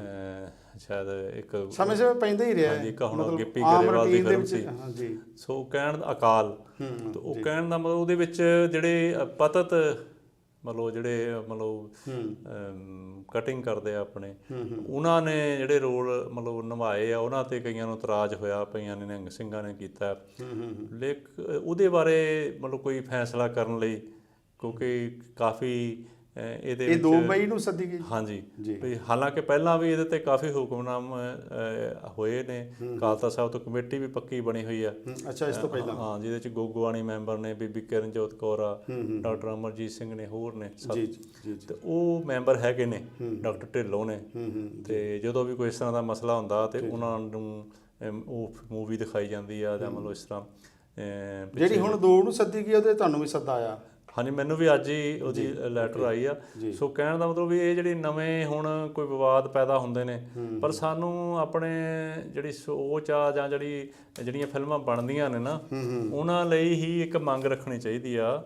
ਸ਼ਾਇਦ ਇੱਕ ਸਮੇਂ ਸਮੇਂ ਪੈਂਦਾ ਹੀ ਰਿਹਾ ਹਾਂਜੀ, ਇੱਕ ਹੁਣ ਮਤਲਬ ਗਿੱਪੀ ਆਮ ਗਰੇਵਾਲ ਦੀ routine ਦੇ ਫਿਲਮ ਵਿੱਚ- ਸੀ। ਹਾਂ ਜੀ ਸੋ ਕਹਿਣ ਦਾ ਅਕਾਲ। ਹੂੰ ਤੇ ਉਹ ਕਹਿਣ ਦਾ ਮਤਲਬ ਉਹਦੇ ਵਿੱਚ ਜਿਹੜੇ ਅ, ਪਤਤ ਮਤਲਬ ਜਿਹੜੇ ਅ, ਮਤਲਬ ਹੂੰ। ਕਟਿੰਗ ਕਰਦੇ ਆ ਆਪਣੇ ਉਹਨਾਂ ਨੇ ਜਿਹੜੇ ਰੋਲ ਮਤਲਬ ਨਿਭਾਏ ਆ ਉਹਨਾਂ ਤੇ ਕਈਆਂ ਨੂੰ ਇਤਰਾਜ਼ ਹੋਇਆ ਪਈਆਂ ਨੇ ਨਿਹੰਗ ਸਿੰਘਾਂ ਨੇ ਕੀਤਾ। ਹੂੰ ਹੂੰ। ਲੇਕ ਉਹਦੇ ਬਾਰੇ ਮਤਲਬ ਕੋਈ ਫੈਸਲਾ ਕਰਨ ਲਈ ਕਿਉਂਕਿ ਕਾਫੀ ਇਹਦੇ ਇਹ 2 ਮਈ ਨੂੰ ਸੱਦੀ ਗਈ। ਹਾਂਜੀ। ਵੀ ਹਾਲਾਂਕਿ ਪਹਿਲਾਂ ਵੀ ਇਹਦੇ ਤੇ ਕਾਫੀ ਹੁਕਮਨਾਮ ਹੋਏ ਨੇ। ਕਾਲਤਾ ਸਾਹਿਬ ਤੋਂ ਕਮੇਟੀ ਵੀ ਪੱਕੀ ਬਣੀ ਹੋਈ ਆ। ਅੱਛਾ ਇਸ ਤੋਂ ਪਹਿਲਾਂ। ਹਾਂ ਜਿਹਦੇ ਚ ਗੋਗੋਵਾਣੀ ਮੈਂਬਰ ਨੇ ਬੀਬੀ ਕਿਰਨਜੋਤ ਕੌਰ ਆ ਡਾਕਟਰ ਅਮਰਜੀਤ ਸਿੰਘ ਨੇ ਹੋਰ ਨੇ। ਜੀ ਜੀ ਤੇ ਉਹ ਮੈਂਬਰ ਹੈਗੇ ਨੇ ਡਾਕਟਰ ਢਿੱਲੋਂ ਨੇ। ਤੇ ਜਦੋਂ ਵੀ ਕੋਈ ਇਸ ਤਰ੍ਹਾਂ ਦਾ ਮਸਲਾ ਹੁੰਦਾ ਤੇ ਉਹਨਾਂ ਨੂੰ ਉਹ ਮੂਵੀ ਦਿਖਾਈ ਜਾਂਦੀ ਆ ਜਾਂ ਮਤਲਬ ਇਸ ਤਰ੍ਹਾਂ ਜਿਹੜੀ ਹੁਣ 2 ਨੂੰ ਸੱਦੀ ਗਈ ਉਹਦੇ ਤੁਹਾਨੂੰ ਵੀ ਸੱਦਾ ਆਇਆ? ਹਾਂਜੀ ਮੈਨੂੰ ਵੀ ਅੱਜ ਹੀ ਉਹਦੀ ਲੈਟਰ ਆਈ ਆ। ਸੋ ਕਹਿਣ ਦਾ ਮਤਲਬ ਵੀ ਇਹ ਜਿਹੜੀ ਨਵੇਂ ਹੁਣ ਕੋਈ ਵਿਵਾਦ ਪੈਦਾ ਹੁੰਦੇ ਨੇ ਪਰ ਸਾਨੂੰ ਆਪਣੇ ਜਿਹੜੀ ਸੋਚ ਆ ਜਾਂ ਜਿਹੜੀ ਜਿਹੜੀਆਂ ਫਿਲਮਾਂ ਬਣਦੀਆਂ ਨੇ ਨਾ ਉਹਨਾਂ ਲਈ ਹੀ ਇੱਕ ਮੰਗ ਰੱਖਣੀ ਚਾਹੀਦੀ ਆ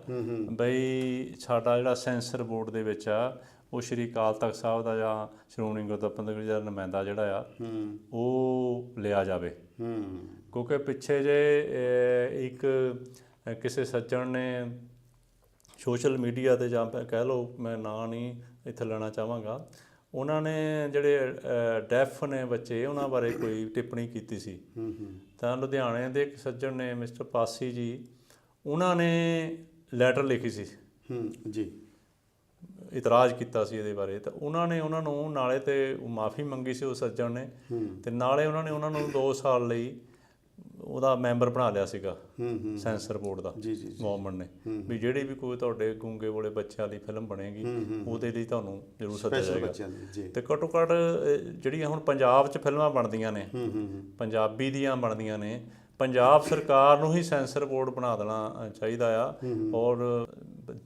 ਬਈ ਸਾਡਾ ਜਿਹੜਾ ਸੈਂਸਰ ਬੋਰਡ ਦੇ ਵਿੱਚ ਆ ਉਹ ਸ਼੍ਰੀ ਅਕਾਲ ਤਖਤ ਸਾਹਿਬ ਦਾ ਜਾਂ ਸ਼੍ਰੋਮਣੀ ਗੁਰਦੁਆਰਾ ਦਾ ਨੁਮਾਇੰਦਾ ਜਿਹੜਾ ਆ ਉਹ ਲਿਆ ਜਾਵੇ। ਕਿਉਂਕਿ ਪਿੱਛੇ ਜੇ ਇੱਕ ਕਿਸੇ ਸੱਜਣ ਨੇ ਸੋਸ਼ਲ ਮੀਡੀਆ ਤੇ ਜਾਂ ਕਹਿ ਲਓ ਮੈਂ ਨਾਂ ਨਹੀਂ ਇੱਥੇ ਲੈਣਾ ਚਾਹਾਂਗਾ। ਉਹਨਾਂ ਨੇ ਜਿਹੜੇ ਡੈਫ ਨੇ ਬੱਚੇ ਉਹਨਾਂ ਬਾਰੇ ਕੋਈ ਟਿੱਪਣੀ ਕੀਤੀ ਸੀ। ਹੂੰ ਹੂੰ। ਤਾਂ ਲੁਧਿਆਣੇ ਦੇ ਇੱਕ ਸੱਜਣ ਨੇ ਮਿਸਟਰ ਪਾਸੀ ਜੀ ਉਹਨਾਂ ਨੇ ਲੈਟਰ ਲਿਖੀ ਸੀ। ਹੂੰ ਜੀ। ਇਤਰਾਜ਼ ਕੀਤਾ ਸੀ ਇਹਦੇ ਬਾਰੇ। ਤਾਂ ਉਹਨਾਂ ਨੇ ਉਹਨਾਂ ਨੂੰ ਨਾਲੇ ਤੇ ਮਾਫੀ ਮੰਗੀ ਸੀ ਉਸ ਸੱਜਣ ਨੇ ਤੇ ਨਾਲੇ ਉਹਨਾਂ ਨੇ ਉਹਨਾਂ ਨੂੰ 2 ਸਾਲ ਲਈ ਉਹਦਾ ਮੈਂਬਰ ਬਣਾ ਲਿਆ ਸੀਗਾ ਹੂੰ ਹੂੰ ਸੈਂਸਰ ਬੋਰਡ ਦਾ ਜੀ ਜੀ। ਗਵਰਨਮੈਂਟ ਨੇ। ਵੀ ਜਿਹੜੀ ਵੀ ਕੋਈ ਤੁਹਾਡੇ ਗੂੰਗੇ ਵਾਲੇ ਬੱਚਿਆਂ ਲਈ ਫਿਲਮ ਬਣੇਗੀ ਉਹਦੇ ਲਈ ਤੁਹਾਨੂੰ ਜ਼ਰੂਰ ਸੱਦਿਆ ਜਾਏਗਾ। ਤੇ ਘੱਟੋ ਘੱਟ ਜਿਹੜੀਆਂ ਹੁਣ ਪੰਜਾਬ 'ਚ ਫਿਲਮਾਂ ਬਣਦੀਆਂ ਨੇ ਹੂੰ ਹੂੰ ਹੂੰ। ਪੰਜਾਬੀ ਦੀਆਂ ਬਣਦੀਆਂ ਨੇ ਪੰਜਾਬ ਸਰਕਾਰ ਨੂੰ ਹੀ ਸੈਂਸਰ ਬੋਰਡ ਬਣਾ ਦੇਣਾ ਚਾਹੀਦਾ ਆ। ਔਰ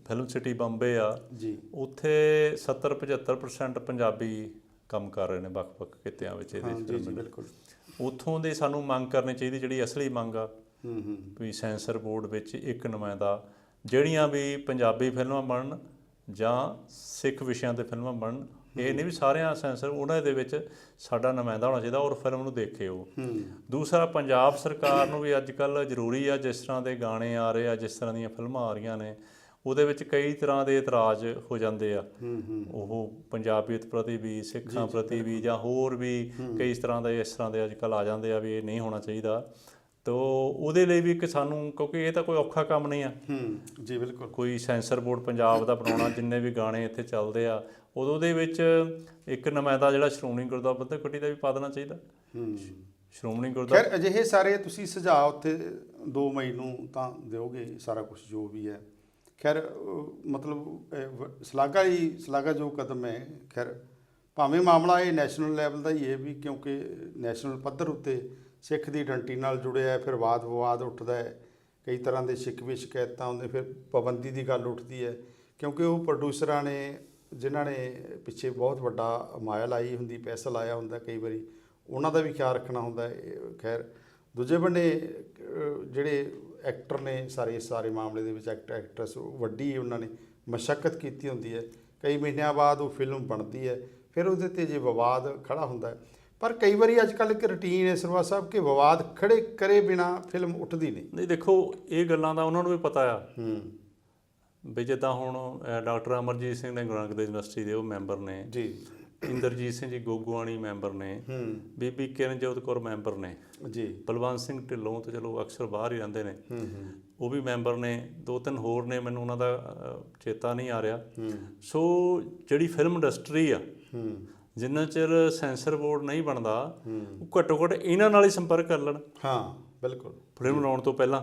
ਫਿਲਮ ਸਿਟੀ ਬੰਬੇ ਆ। ਜੀ। ਉੱਥੇ 70 75% ਪੰਜਾਬੀ ਕੰਮ ਕਰ ਰਹੇ ਨੇ ਵੱਖ-ਵੱਖ ਕਿੱਤਿਆਂ ਵਿੱਚ ਇਹਦੇ ਦੇ। ਬਿਲਕੁਲ। ਉੱਥੋਂ ਦੇ ਸਾਨੂੰ ਮੰਗ ਕਰਨੀ ਚਾਹੀਦੀ ਜਿਹੜੀ ਅਸਲੀ ਮੰਗ ਆ। ਹੂੰ ਹੂੰ। ਵੀ ਸੈਂਸਰ ਬੋਰਡ ਵਿੱਚ ਇੱਕ ਨੁਮਾਇੰਦਾ ਜਿਹੜੀਆਂ ਵੀ ਪੰਜਾਬੀ ਫਿਲਮਾਂ ਬਣਨ ਜਾਂ ਸਿੱਖ ਵਿਸ਼ਿਆਂ ਤੇ ਫਿਲਮਾਂ ਬਣਨ ਇਹ ਨਹੀਂ ਵੀ ਸਾਰਿਆਂ ਸੈਂਸਰ ਉਹਨਾਂ ਦੇ ਵਿੱਚ ਸਾਡਾ ਨੁਮਾਇੰਦਾ ਹੋਣਾ ਚਾਹੀਦਾ ਔਰ ਫਿਲਮ ਨੂੰ ਦੇਖੇ ਉਹ। ਹੂੰ। ਦੂਸਰਾ ਪੰਜਾਬ ਸਰਕਾਰ ਨੂੰ ਵੀ ਅੱਜ ਕੱਲ ਜ਼ਰੂਰੀ ਆ ਜਿਸ ਤਰ੍ਹਾਂ ਦੇ ਗਾਣੇ ਆ ਰਹੇ ਆ ਜਿਸ ਤਰ੍ਹਾਂ ਦੀਆਂ ਫਿਲਮਾਂ ਆ ਰਹੀਆਂ ਨੇ ਉਹਦੇ ਵਿੱਚ ਕਈ ਤਰ੍ਹਾਂ ਦੇ ਇਤਰਾਜ਼ ਹੋ ਜਾਂਦੇ ਆ। ਉਹ ਪੰਜਾਬੀਅਤ ਪ੍ਰਤੀ ਵੀ ਸਿੱਖਾਂ ਪ੍ਰਤੀ ਵੀ ਜਾਂ ਹੋਰ ਵੀ ਕਈ ਇਸ ਤਰ੍ਹਾਂ ਦੇ ਇਸ ਤਰ੍ਹਾਂ ਦੇ ਅੱਜ ਕੱਲ ਆ ਜਾਂਦੇ ਆ ਵੀ ਇਹ ਨਹੀਂ ਹੋਣਾ ਚਾਹੀਦਾ। ਤੋ ਉਹਦੇ ਲਈ ਵੀ ਕਿ ਸਾਨੂੰ ਕਿਉਂਕਿ ਇਹ ਤਾਂ ਕੋਈ ਔਖਾ ਕੰਮ ਨਹੀਂ ਆ। ਹੂੰ ਜੀ ਬਿਲਕੁਲ। ਕੋਈ ਸੈਂਸਰ ਬੋਰਡ ਪੰਜਾਬ ਦਾ ਬਣਾਉਣਾ ਜਿੰਨੇ ਵੀ ਗਾਣੇ ਇੱਥੇ ਚੱਲਦੇ ਆ ਉਦੋਂ ਦੇ ਵਿੱਚ ਇੱਕ ਨੁਮਾਇੰਦਾ ਜਿਹੜਾ ਸ਼੍ਰੋਮਣੀ ਗੁਰਦੁਆਰਾ ਪ੍ਰਬੰਧਕ ਕਮੇਟੀ ਦਾ ਵੀ ਪਾ ਦੇਣਾ ਚਾਹੀਦਾ। ਹੂੰ। ਸ਼੍ਰੋਮਣੀ ਗੁਰਦੁਆਰਾ ਖੈਰ ਅਜਿਹੇ ਸਾਰੇ ਤੁਸੀਂ ਸੁਝਾਅ ਉੱਥੇ 2 ਮਈ ਨੂੰ ਤਾਂ ਦਿਓਗੇ ਸਾਰਾ ਕੁਝ ਜੋ ਵੀ ਹੈ। ਖੈਰ ਮਤਲਬ, ਇਹ ਸ਼ਲਾਘਾ ਹੀ, ਸ਼ਲਾਘਾ ਜੋ ਕਦਮ ਹੈ, ਖੈਰ, ਭਾਵੇਂ ਮਾਮਲਾ ਇਹ ਨੈਸ਼ਨਲ ਲੈਵਲ ਦਾ ਹੀ ਹੈ ਵੀ ਕਿਉਂਕਿ ਨੈਸ਼ਨਲ ਪੱਧਰ ਉੱਤੇ ਸਿੱਖ ਦੀ ਡੰਟੀ ਨਾਲ ਜੁੜਿਆ ਹੈ, ਫਿਰ ਵਾਦ ਵਿਵਾਦ ਉੱਠਦਾ ਹੈ, ਕਈ ਤਰ੍ਹਾਂ ਦੇ ਸ਼ਿਕਵੇ ਸ਼ਿਕਾਇਤਾਂ ਹੁੰਦੇ ਫਿਰ ਪਾਬੰਦੀ ਦੀ ਗੱਲ ਉੱਠਦੀ ਹੈ, ਕਿਉਂਕਿ ਉਹ ਪ੍ਰੋਡਿਊਸਰਾਂ ਨੇ, ਜਿਨ੍ਹਾਂ ਨੇ ਪਿੱਛੇ ਬਹੁਤ ਵੱਡਾ ਮਾਇਆ ਲਾਈ ਹੁੰਦੀ, ਪੈਸਾ ਲਾਇਆ ਹੁੰਦਾ ਕਈ ਵਾਰੀ, ਉਹਨਾਂ ਦਾ ਵੀ ਖਿਆਲ ਰੱਖਣਾ ਹੁੰਦਾ ਖੈਰ, ਦੂਜੇ ਬੰਨੇ ਜਿਹੜੇ ਐਕਟਰ ਨੇ ਸਾਰੇ ਸਾਰੇ ਮਾਮਲੇ ਦੇ ਵਿੱਚ ਐਕਟਰ ਐਕਟਰਸ ਵੱਡੀ ਉਹਨਾਂ ਨੇ ਮਸ਼ੱਕਤ ਕੀਤੀ ਹੁੰਦੀ ਹੈ। ਕਈ ਮਹੀਨਿਆਂ ਬਾਅਦ ਉਹ ਫਿਲਮ ਬਣਦੀ ਹੈ। ਫਿਰ ਉਹਦੇ ਤੇ ਜੇ ਵਿਵਾਦ ਖੜਾ ਹੁੰਦਾ ਹੈ। ਪਰ ਕਈ ਵਾਰੀ ਅੱਜ ਕੱਲ੍ਹ ਇੱਕ ਰੁਟੀਨ ਹੈ ਸਰਵਾ ਸਾਹਿਬ ਕਿ ਵਿਵਾਦ ਖੜੇ ਕਰੇ ਬਿਨਾ ਫਿਲਮ ਉੱਠਦੀ ਨਹੀਂ। ਨਹੀਂ ਦੇਖੋ ਇਹ ਗੱਲਾਂ ਦਾ ਉਹਨਾਂ ਨੂੰ ਵੀ ਪਤਾ ਆ। ਹੂੰ। ਵੀ ਜਿੱਦਾਂ ਹੁਣ ਡਾਕਟਰ ਅਮਰਜੀਤ ਸਿੰਘ ਨੇ ਗੁਰੂ ਨਾਨਕ ਦੇਵ ਯੂਨੀਵਰਸਿਟੀ ਦੇ ਉਹ ਮੈਂਬਰ ਨੇ। ਜੀ। ਇੰਦਰਜੀਤ ਸਿੰਘ ਜੀ ਗੋਗੋਆਣੀ ਮੈਂਬਰ ਨੇ ਹੂੰ। ਬੀਬੀ ਕਿਰਨਜੋਤ ਕੌਰ ਮੈਂਬਰ ਨੇ ਜੀ। ਬਲਵੰਤ ਸਿੰਘ ਢਿੱਲੋਂ ਤੇ ਚਲੋ ਅਕਸਰ ਬਾਹਰ ਹੀ ਰਹਿੰਦੇ ਨੇ ਹੂੰ ਹੂੰ। ਉਹ ਵੀ ਮੈਂਬਰ ਨੇ ਦੋ ਤਿੰਨ ਹੋਰ ਨੇ ਮੈਨੂੰ ਉਹਨਾਂ ਦਾ ਚੇਤਾ ਨਹੀਂ ਆ ਰਿਹਾ। ਹੂੰ। ਸੋ ਜਿਹੜੀ ਫਿਲਮ ਇੰਡਸਟਰੀ ਆ ਹੂੰ। ਜਿੰਨਾ ਚਿਰ ਸੈਂਸਰ ਬੋਰਡ ਨਹੀਂ ਬਣਦਾ ਉਹ ਘੱਟੋ ਘੱਟ ਇਹਨਾਂ ਨਾਲ ਹੀ ਸੰਪਰਕ ਕਰ ਲੈਣ। ਹਾਂ। ਬਿਲਕੁਲ। ਫਿਲਮ ਬਣਾਉਣ ਤੋਂ ਪਹਿਲਾਂ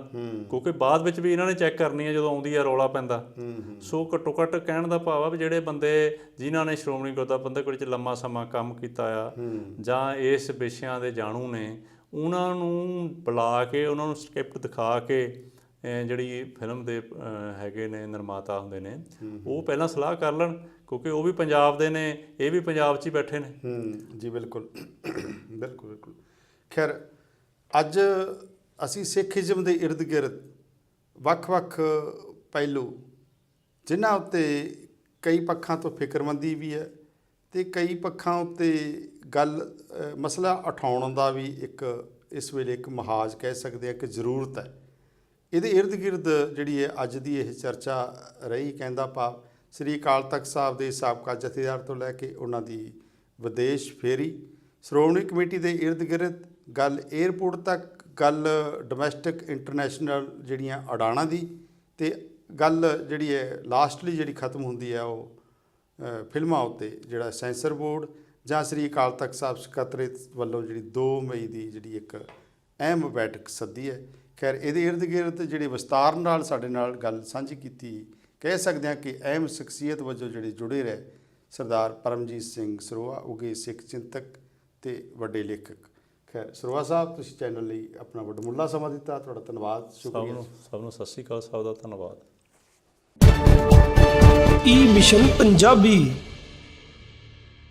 ਕਿਉਂਕਿ ਬਾਅਦ ਵਿੱਚ ਵੀ ਇਹਨਾਂ ਨੇ ਚੈੱਕ ਕਰਨੀ ਹੈ ਜਦੋਂ ਆਉਂਦੀ ਹੈ ਰੌਲਾ ਪੈਂਦਾ। ਸੋ ਘੱਟੋ ਘੱਟ ਕਹਿਣ ਦਾ ਭਾਵ ਆ ਵੀ ਜਿਹੜੇ ਬੰਦੇ ਜਿਨ੍ਹਾਂ ਨੇ ਸ਼੍ਰੋਮਣੀ ਗੁਰਦੁਆਰਾ ਪ੍ਰਬੰਧਕ ਕਮੇਟੀ 'ਚ ਲੰਮਾ ਸਮਾਂ ਕੰਮ ਕੀਤਾ ਆ ਜਾਂ ਇਸ ਵਿਸ਼ਿਆਂ ਦੇ ਜਾਣੂ ਨੇ ਉਹਨਾਂ ਨੂੰ ਬੁਲਾ ਕੇ ਉਹਨਾਂ ਨੂੰ ਸਕ੍ਰਿਪਟ ਦਿਖਾ ਕੇ ਜਿਹੜੀ ਫਿਲਮ ਦੇ ਹੈਗੇ ਨੇ ਨਿਰਮਾਤਾ ਹੁੰਦੇ ਨੇ ਉਹ ਪਹਿਲਾਂ ਸਲਾਹ ਕਰ ਲੈਣ ਕਿਉਂਕਿ ਉਹ ਵੀ ਪੰਜਾਬ ਦੇ ਨੇ ਇਹ ਵੀ ਪੰਜਾਬ 'ਚ ਹੀ ਬੈਠੇ ਨੇ। ਜੀ ਬਿਲਕੁਲ। ਬਿਲਕੁਲ ਬਿਲਕੁਲ। ਖੈਰ ਅੱਜ ਅਸੀਂ ਸਿੱਖੀਜ਼ਮ ਦੇ ਇਰਦ ਗਿਰਦ ਵੱਖ-ਵੱਖ ਪਹਿਲੂ, ਜਿਨ੍ਹਾਂ ਉੱਤੇ ਕਈ ਪੱਖਾਂ ਤੋਂ ਫਿਕਰਮੰਦੀ ਵੀ ਹੈ ਤੇ ਕਈ ਪੱਖਾਂ ਉੱਤੇ ਗੱਲ ਮਸਲਾ ਉਠਾਉਣ ਦਾ ਵੀ ਇੱਕ ਇਸ ਵੇਲੇ ਇੱਕ ਮਹਾਜ ਕਹਿ ਸਕਦੇ ਆ ਕਿ ਜ਼ਰੂਰਤ ਹੈ। ਇਹਦੇ ਇਰਦ ਗਿਰਦ ਜਿਹੜੀ ਹੈ, ਅੱਜ ਦੀ ਇਹ ਚਰਚਾ ਰਹੀ ਕਹਿੰਦਾ ਭਾਵ ਸ੍ਰੀ ਅਕਾਲ ਤਖਤ ਸਾਹਿਬ ਦੇ ਸਾਬਕਾ ਜਥੇਦਾਰ ਤੋਂ ਲੈ ਕੇ ਉਹਨਾਂ ਦੀ ਵਿਦੇਸ਼ ਫੇਰੀ, ਸ਼੍ਰੋਮਣੀ ਕਮੇਟੀ ਦੇ ਇਰਦ ਗਿਰਦ, ਗੱਲ 에ਅਰਪੋਰਟ ਤੱਕ ਗੱਲ ਡੋਮੈਸਟਿਕ ਇੰਟਰਨੈਸ਼ਨਲ ਜਿਹੜੀਆਂ ਉਡਾਣਾਂ ਦੀ ਤੇ ਗੱਲ ਜਿਹੜੀ ਹੈ ਲਾਸਟਲੀ ਜਿਹੜੀ ਖਤਮ ਹੁੰਦੀ ਹੈ ਉਹ ਫਿਲਮਾਂ ਉੱਤੇ ਜਿਹੜਾ ਸੈਂਸਰ ਬੋਰਡ ਜਾਂ ਸ੍ਰੀ ਅਕਾਲ ਤਖਤ ਸਾਹਿਬ ਸਕੱਤਰੇ ਵੱਲੋਂ ਜਿਹੜੀ 2 ਮਈ ਦੀ ਜਿਹੜੀ ਇੱਕ ਅਹਿਮ ਬੈਠਕ ਸੱਦੀ ਹੈ। ਖੈਰ, ਇਹਦੇ ਇਰਦ ਗਿਰਦ ਜਿਹੜੇ ਵਿਸਤਾਰ ਨਾਲ ਸਾਡੇ ਨਾਲ ਗੱਲ ਸਾਂਝੀ ਕੀਤੀ, ਕਹਿ ਸਕਦੇ ਹਾਂ ਕਿ ਅਹਿਮ ਸ਼ਖਸੀਅਤ ਵਜੋਂ ਜਿਹੜੇ ਜੁੜੇ ਰਹੇ ਸਰਦਾਰ ਪਰਮਜੀਤ ਸਿੰਘ ਸਰੋਆ ਉਗੇ ਸਿੱਖ ਚਿੰਤਕ ਤੇ ਵੱਡੇ ਲੇਖਕ। ਖੈਰ ਸਰਵਾ ਸਾਹਿਬ ਤੁਸੀਂ ਚੈਨਲ ਲਈ ਆਪਣਾ ਵੱਡਮੁੱਲਾ ਸਮਾਂ ਦਿੱਤਾ ਤੁਹਾਡਾ ਧੰਨਵਾਦ ਸਭ ਨੂੰ ਸਭ ਨੂੰ ਸਤਿ ਸ੍ਰੀ ਅਕਾਲ ਸਭ ਦਾ ਧੰਨਵਾਦ। ਈ ਮਿਸ਼ਨ ਪੰਜਾਬੀ